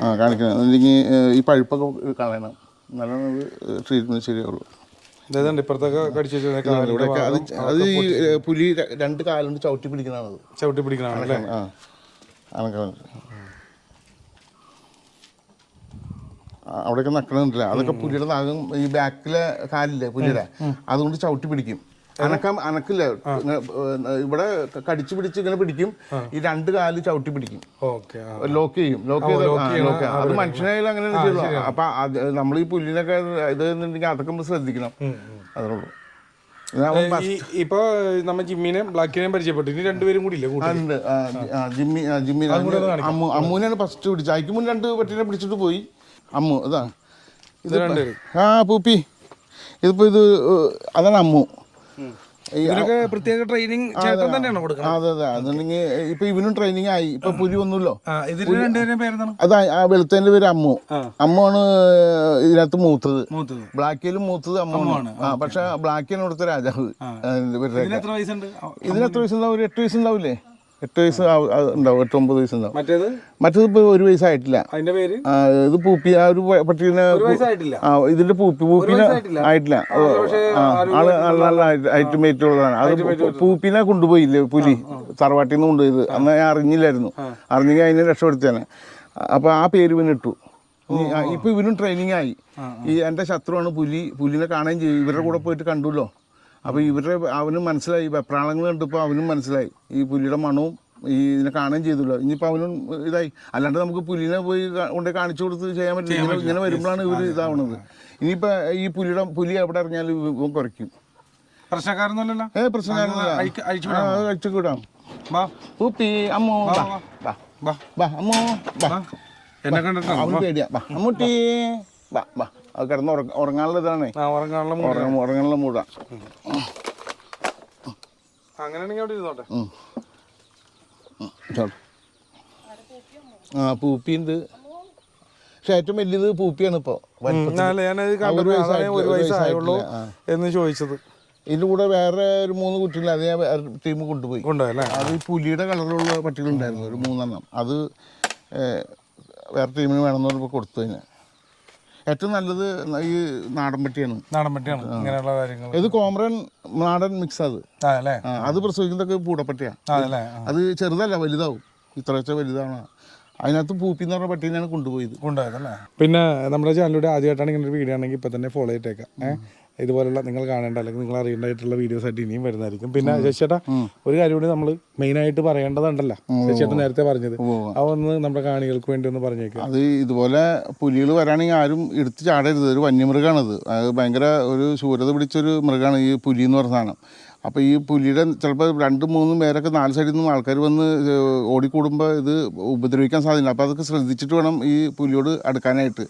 Speaker 2: ആ കാണിക്കണം. അല്ലെങ്കിൽ ഈ പഴുപ്പൊക്കെ കളയണം. എന്നാലാണ് അത് ട്രീറ്റ്മെന്റ് ശരിയാവുള്ളൂ. അത് അത് ഈ പുലി രണ്ട് കാലുണ്ട് ചവിട്ടി പിടിക്കുന്നതാണ് അത്
Speaker 1: ചവിട്ടി അല്ലേ
Speaker 2: ആ. അനക്കാൻ അവിടെയൊക്കെ നക്കണുണ്ടല്ലേ? അതൊക്കെ പുലിയുടെ നാഗം ഈ ബാക്കിലെ കാലില്ലേ പുലിയുടെ? അതുകൊണ്ട് ചവിട്ടി പിടിക്കും. അനക്കാൻ അനക്കില്ല? ഇവിടെ കടിച്ചു പിടിച്ച് ഇങ്ങനെ പിടിക്കും. ഈ രണ്ട് കാൽ ചവിട്ടി പിടിക്കും. ലോക്ക് ചെയ്യും. ലോക്ക് ചെയ്ത് അത് മനുഷ്യനായാലും അങ്ങനെ ചെയ്യുള്ളൂ അപ്പൊ നമ്മൾ ഈ പുല്ലിനൊക്കെ ഇത് എന്നുണ്ടെങ്കിൽ അതൊക്കെ നമ്മൾ ശ്രദ്ധിക്കണം. അതേ ഉള്ളൂ ഇതാവുമ്പോ ബസ്
Speaker 1: ഈ ഇപ്പൊ നമ്മ ജിമ്മിനെയും ബ്ലാക്കിനെയും പരിചയപ്പെട്ടു. ഇനി രണ്ടുപേരും കൂടി ഇല്ലേ
Speaker 2: ഉണ്ട്. ആ, ആ, ജിമ്മി ആ, ജിമ്മി അമ്മു ഫസ്റ്റ് പിടിച്ചത്. അതിക്ക് മുന്നേ രണ്ട് പട്ടിനെ പിടിച്ചിട്ട് പോയി. അമ്മു അതാ.
Speaker 1: ഇത് രണ്ടുപേരും.
Speaker 2: ആ പൂപ്പി. ഇതിപ്പോ ഇത് ഏഹ്, അതാണ് അമ്മു.
Speaker 1: ഇതിനൊക്കെ പ്രത്യേക ട്രെയിനിങ് ചേട്ടൻ തന്നെയാണ് കൊടുക്കുന്നത്
Speaker 2: അതെ അതെ. അതുണ്ടെങ്കിൽ ഇപ്പൊ ഇവനും ട്രെയിനിങ് ആയി. ഇപ്പൊ പുലി
Speaker 1: പേരെന്താണ്?
Speaker 2: അത് ആ വെളുത്തതിന്റെ പേര് അമ്മു. അമ്മാണ് ഇതിനകത്ത് മൂത്തത്. ബ്ലാക്കിലും മൂത്തത് അമ്മുവാണ്. ആ പക്ഷെ ബ്ലാക്കിയാണ് ഇവിടുത്തെ രാജാവ് ഇതിനെത്ര വയസ്സുണ്ടാവും? ഒരു എട്ട് വയസ്സുണ്ടാവില്ലേ എട്ട് വയസ്സ് ഉണ്ടാവും എട്ട് ഒമ്പത് വയസ്സുണ്ടാവും.
Speaker 1: മറ്റേത്?
Speaker 2: മറ്റേത് ഇപ്പൊ ഒരു വയസ്സായിട്ടില്ല.
Speaker 1: അതിന്റെ പേര്?
Speaker 2: ഇത് പൂപ്പി ആ ഒരു പട്ടീനെ ആ ഇതിന്റെ പൂപ്പി പൂപ്പിനെ ആയിട്ടില്ല. ആൾ നല്ല നല്ല ഐറ്റം ഉള്ളതാണ്. അത് പൂപ്പിനെ കൊണ്ടുപോയില്ലേ പുലി? തറവാട്ടിൽ നിന്ന് കൊണ്ടുപോയത്. അന്ന് ഞാൻ അറിഞ്ഞില്ലായിരുന്നു. അറിഞ്ഞെങ്കിൽ അതിനെ രക്ഷപ്പെടുത്തിയാണ് അപ്പൊ ആ പേര് പിന്നെ ഇട്ടു. ഇപ്പൊ ഇവനും ട്രെയിനിങ് ആയി. ഈ എന്റെ ശത്രുവാണ് പുലി. പുലിനെ കാണുകയും ചെയ്യും. ഇവരുടെ കൂടെ പോയിട്ട് കണ്ടുല്ലോ. അപ്പൊ ഇവരുടെ അവനും മനസ്സിലായി വെപ്രാളങ്ങൾ കണ്ടപ്പോൾ അവനും മനസ്സിലായി. ഈ പുലിയുടെ മണവും ഈ ഇതിനെ കാണുകയും ചെയ്തില്ല. ഇനിയിപ്പോൾ അവനും ഇതായി. അല്ലാണ്ട് നമുക്ക് പുലിനെ പോയി കൊണ്ടുപോയി കാണിച്ചു കൊടുത്ത് ചെയ്യാൻ പറ്റില്ല. ഇങ്ങനെ ഇങ്ങനെ വരുമ്പോഴാണ് ഇവർ ഇതാവണത്. ഇനിയിപ്പോൾ ഈ പുലിയുടെ പുലി എവിടെ ഇറങ്ങിയാലും ഇവൻ കുറയ്ക്കും.
Speaker 1: പ്രശ്നക്കാരൊന്നുമല്ലല്ലോ?
Speaker 2: ഏ
Speaker 1: അഴിക്ക്- അഴിച്ചു
Speaker 2: വിടാം.
Speaker 1: വാ
Speaker 2: പൂപ്പി അമ്മോ. അമ്മോ. അവന് പേടിയാ. അമ്മൂട്ടി. ബാ ബാ. അത് കിടന്ന് ഉറങ്ങ ഉറങ്ങാനുള്ള ഇതാണ്.
Speaker 1: ആ ഉറങ്ങാനുള്ള
Speaker 2: മൂടാ
Speaker 1: അങ്ങനെയാണെങ്കിൽ അവിടെ ഇരുന്നോട്ടെ.
Speaker 2: ആ പൂപ്പിയുണ്ട്. പക്ഷെ ഏറ്റവും വലിയത് പൂപ്പിയാണ് ഇപ്പോൾ
Speaker 1: അതാണ് ഒരു വയസ്സായുള്ളൂ എന്ന് ചോദിച്ചത്.
Speaker 2: ഇതിന്റെ കൂടെ വേറെ ഒരു മൂന്ന് കുട്ടികൾ അത് ഞാൻ വേറെ ടീം കൊണ്ടുപോയി.
Speaker 1: കൊണ്ടുപോയല്ലേ
Speaker 2: അത് ഈ പുലിയുടെ കളറിലുള്ള പട്ടികളുണ്ടായിരുന്നു ഒരു മൂന്നെണ്ണം. അത് വേറെ ടീമിന് വേണമെന്ന് പറഞ്ഞപ്പോൾ കൊടുത്തു അതിന്. ഏറ്റവും നല്ലത് ഈ നാടൻ പട്ടിയാണ്.
Speaker 1: നാടൻ പട്ടിയാണ്. ഇങ്ങനെയുള്ള കാര്യങ്ങൾ.
Speaker 2: ഇത് കോമറൻ നാടൻ മിക്സ് അത് അത് പ്രസവിക്കുന്നതൊക്കെ പൂടപ്പട്ടിയാണ്. അത് ചെറുതല്ല വലുതാവും. ഇത്ര വെച്ചാൽ വലുതാണ്. അതിനകത്ത് പൂപ്പി എന്ന് പറഞ്ഞ പട്ടീനെയാണ് കൊണ്ടുപോയത്.
Speaker 1: കൊണ്ടുപോയത് പിന്നെ നമ്മുടെ ചാനലിലൂടെ ആദ്യമായിട്ടാണ് ഇങ്ങനെ ഒരു വീഡിയോ ആണെങ്കിൽ ഇപ്പം തന്നെ ഫോളോ ചെയ്തേക്കാം. ഏഹ് ഇതുപോലുള്ള നിങ്ങൾ കാണേണ്ട അല്ലെങ്കിൽ നിങ്ങൾ അറിയേണ്ടതായിട്ടുള്ള വീഡിയോസ് ആയിട്ട് ഇനിയും വരുന്നതായിരിക്കും. പിന്നെ ശശിയേട്ടാ ഒരു കാര്യം കൂടി നമ്മൾ മെയിനായിട്ട് പറയേണ്ടതുണ്ടല്ലോ. ശശിയേട്ടൻ നേരത്തെ പറഞ്ഞത്. ആ ഒന്ന് നമ്മുടെ കാണികൾക്ക് വേണ്ടി ഒന്ന് പറഞ്ഞേക്കാം.
Speaker 2: അത് ഇതുപോലെ പുലികൾ വരാണെങ്കിൽ ആരും എടുത്ത് ചാടരുത്. ഒരു വന്യമൃഗമാണത്. അത് ഭയങ്കര ഒരു ശൂരത പിടിച്ചൊരു മൃഗമാണ് ഈ പുലി എന്ന് പറഞ്ഞ സാധനം. അപ്പോൾ ഈ പുലിയുടെ ചിലപ്പോൾ രണ്ടും മൂന്നും പേരൊക്കെ നാല് സൈഡിൽ നിന്നും ആൾക്കാർ വന്ന് ഓടിക്കൂടുമ്പോൾ ഇത് ഉപദ്രവിക്കാൻ സാധ്യത അപ്പോൾ അതൊക്കെ ശ്രദ്ധിച്ചിട്ട് വേണം ഈ പുലിയോട് അടുക്കാനായിട്ട്.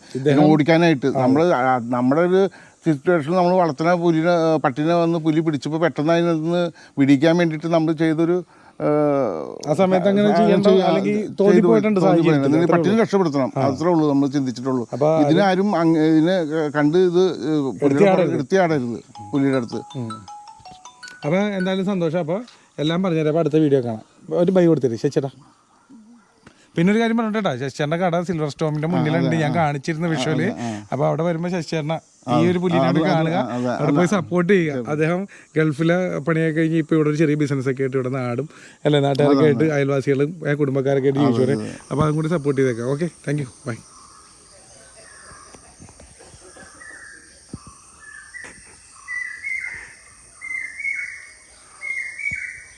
Speaker 2: ഓടിക്കാനായിട്ട്. നമ്മൾ നമ്മുടെ ഒരു സിറ്റുവേഷൻ നമ്മൾ വളർത്തുന്ന പുലിനെ പട്ടിനെ വന്ന് പുലി പിടിച്ചപ്പോൾ പെട്ടെന്ന് അതിനെ നിന്ന് വിടിക്കാൻ വേണ്ടിയിട്ട് നമ്മൾ ചെയ്തൊരു
Speaker 1: ആ സമയത്ത് അങ്ങനെ
Speaker 2: പട്ടിനെ രക്ഷപ്പെടുത്തണം. അത്രേ ഉള്ളൂ നമ്മൾ ചിന്തിച്ചിട്ടുള്ളൂ. ഇതിനാരും ഇതിനെ കണ്ട് ഇത് എടുത്തിയാടരുത്. പുലിയുടെ അടുത്ത്.
Speaker 1: അപ്പോൾ എന്തായാലും സന്തോഷം. അപ്പോൾ എല്ലാം പറഞ്ഞുതരാം. അപ്പോൾ അടുത്ത വീഡിയോ കാണാം. ഒരു ബൈ കൊടുത്തിട്ട് ശശിടാ പിന്നെ ഒരു കാര്യം പറഞ്ഞിട്ടാ ശശിചേട്ടന്റെ കട സിൽവർ സ്റ്റോമിന്റെ മുന്നിലുണ്ട്. ഞാൻ കാണിച്ചിരുന്ന വിഷ്വൽ അപ്പോൾ അവിടെ വരുമ്പോൾ ശശിചേട്ടന ഈ ഒരു പുലിനോട് കാണുക. അവിടെ പോയി സപ്പോർട്ട് ചെയ്യുക. അദ്ദേഹം ഗൾഫിലെ പണിയൊക്കെ കഴിഞ്ഞ് ഇപ്പോൾ ഇവിടെ ഒരു ചെറിയ ബിസിനസ് ഒക്കെ ആയിട്ട് ഇവിടെ നാടും അല്ലെ നാട്ടുകാരൊക്കെ ആയിട്ട് അയൽവാസികളും കുടുംബക്കാരൊക്കെ ആയിട്ട് ജീവിച്ചവരെ അപ്പോൾ അതും കൂടി സപ്പോർട്ട് ചെയ്തേക്കാം. Okay thank you by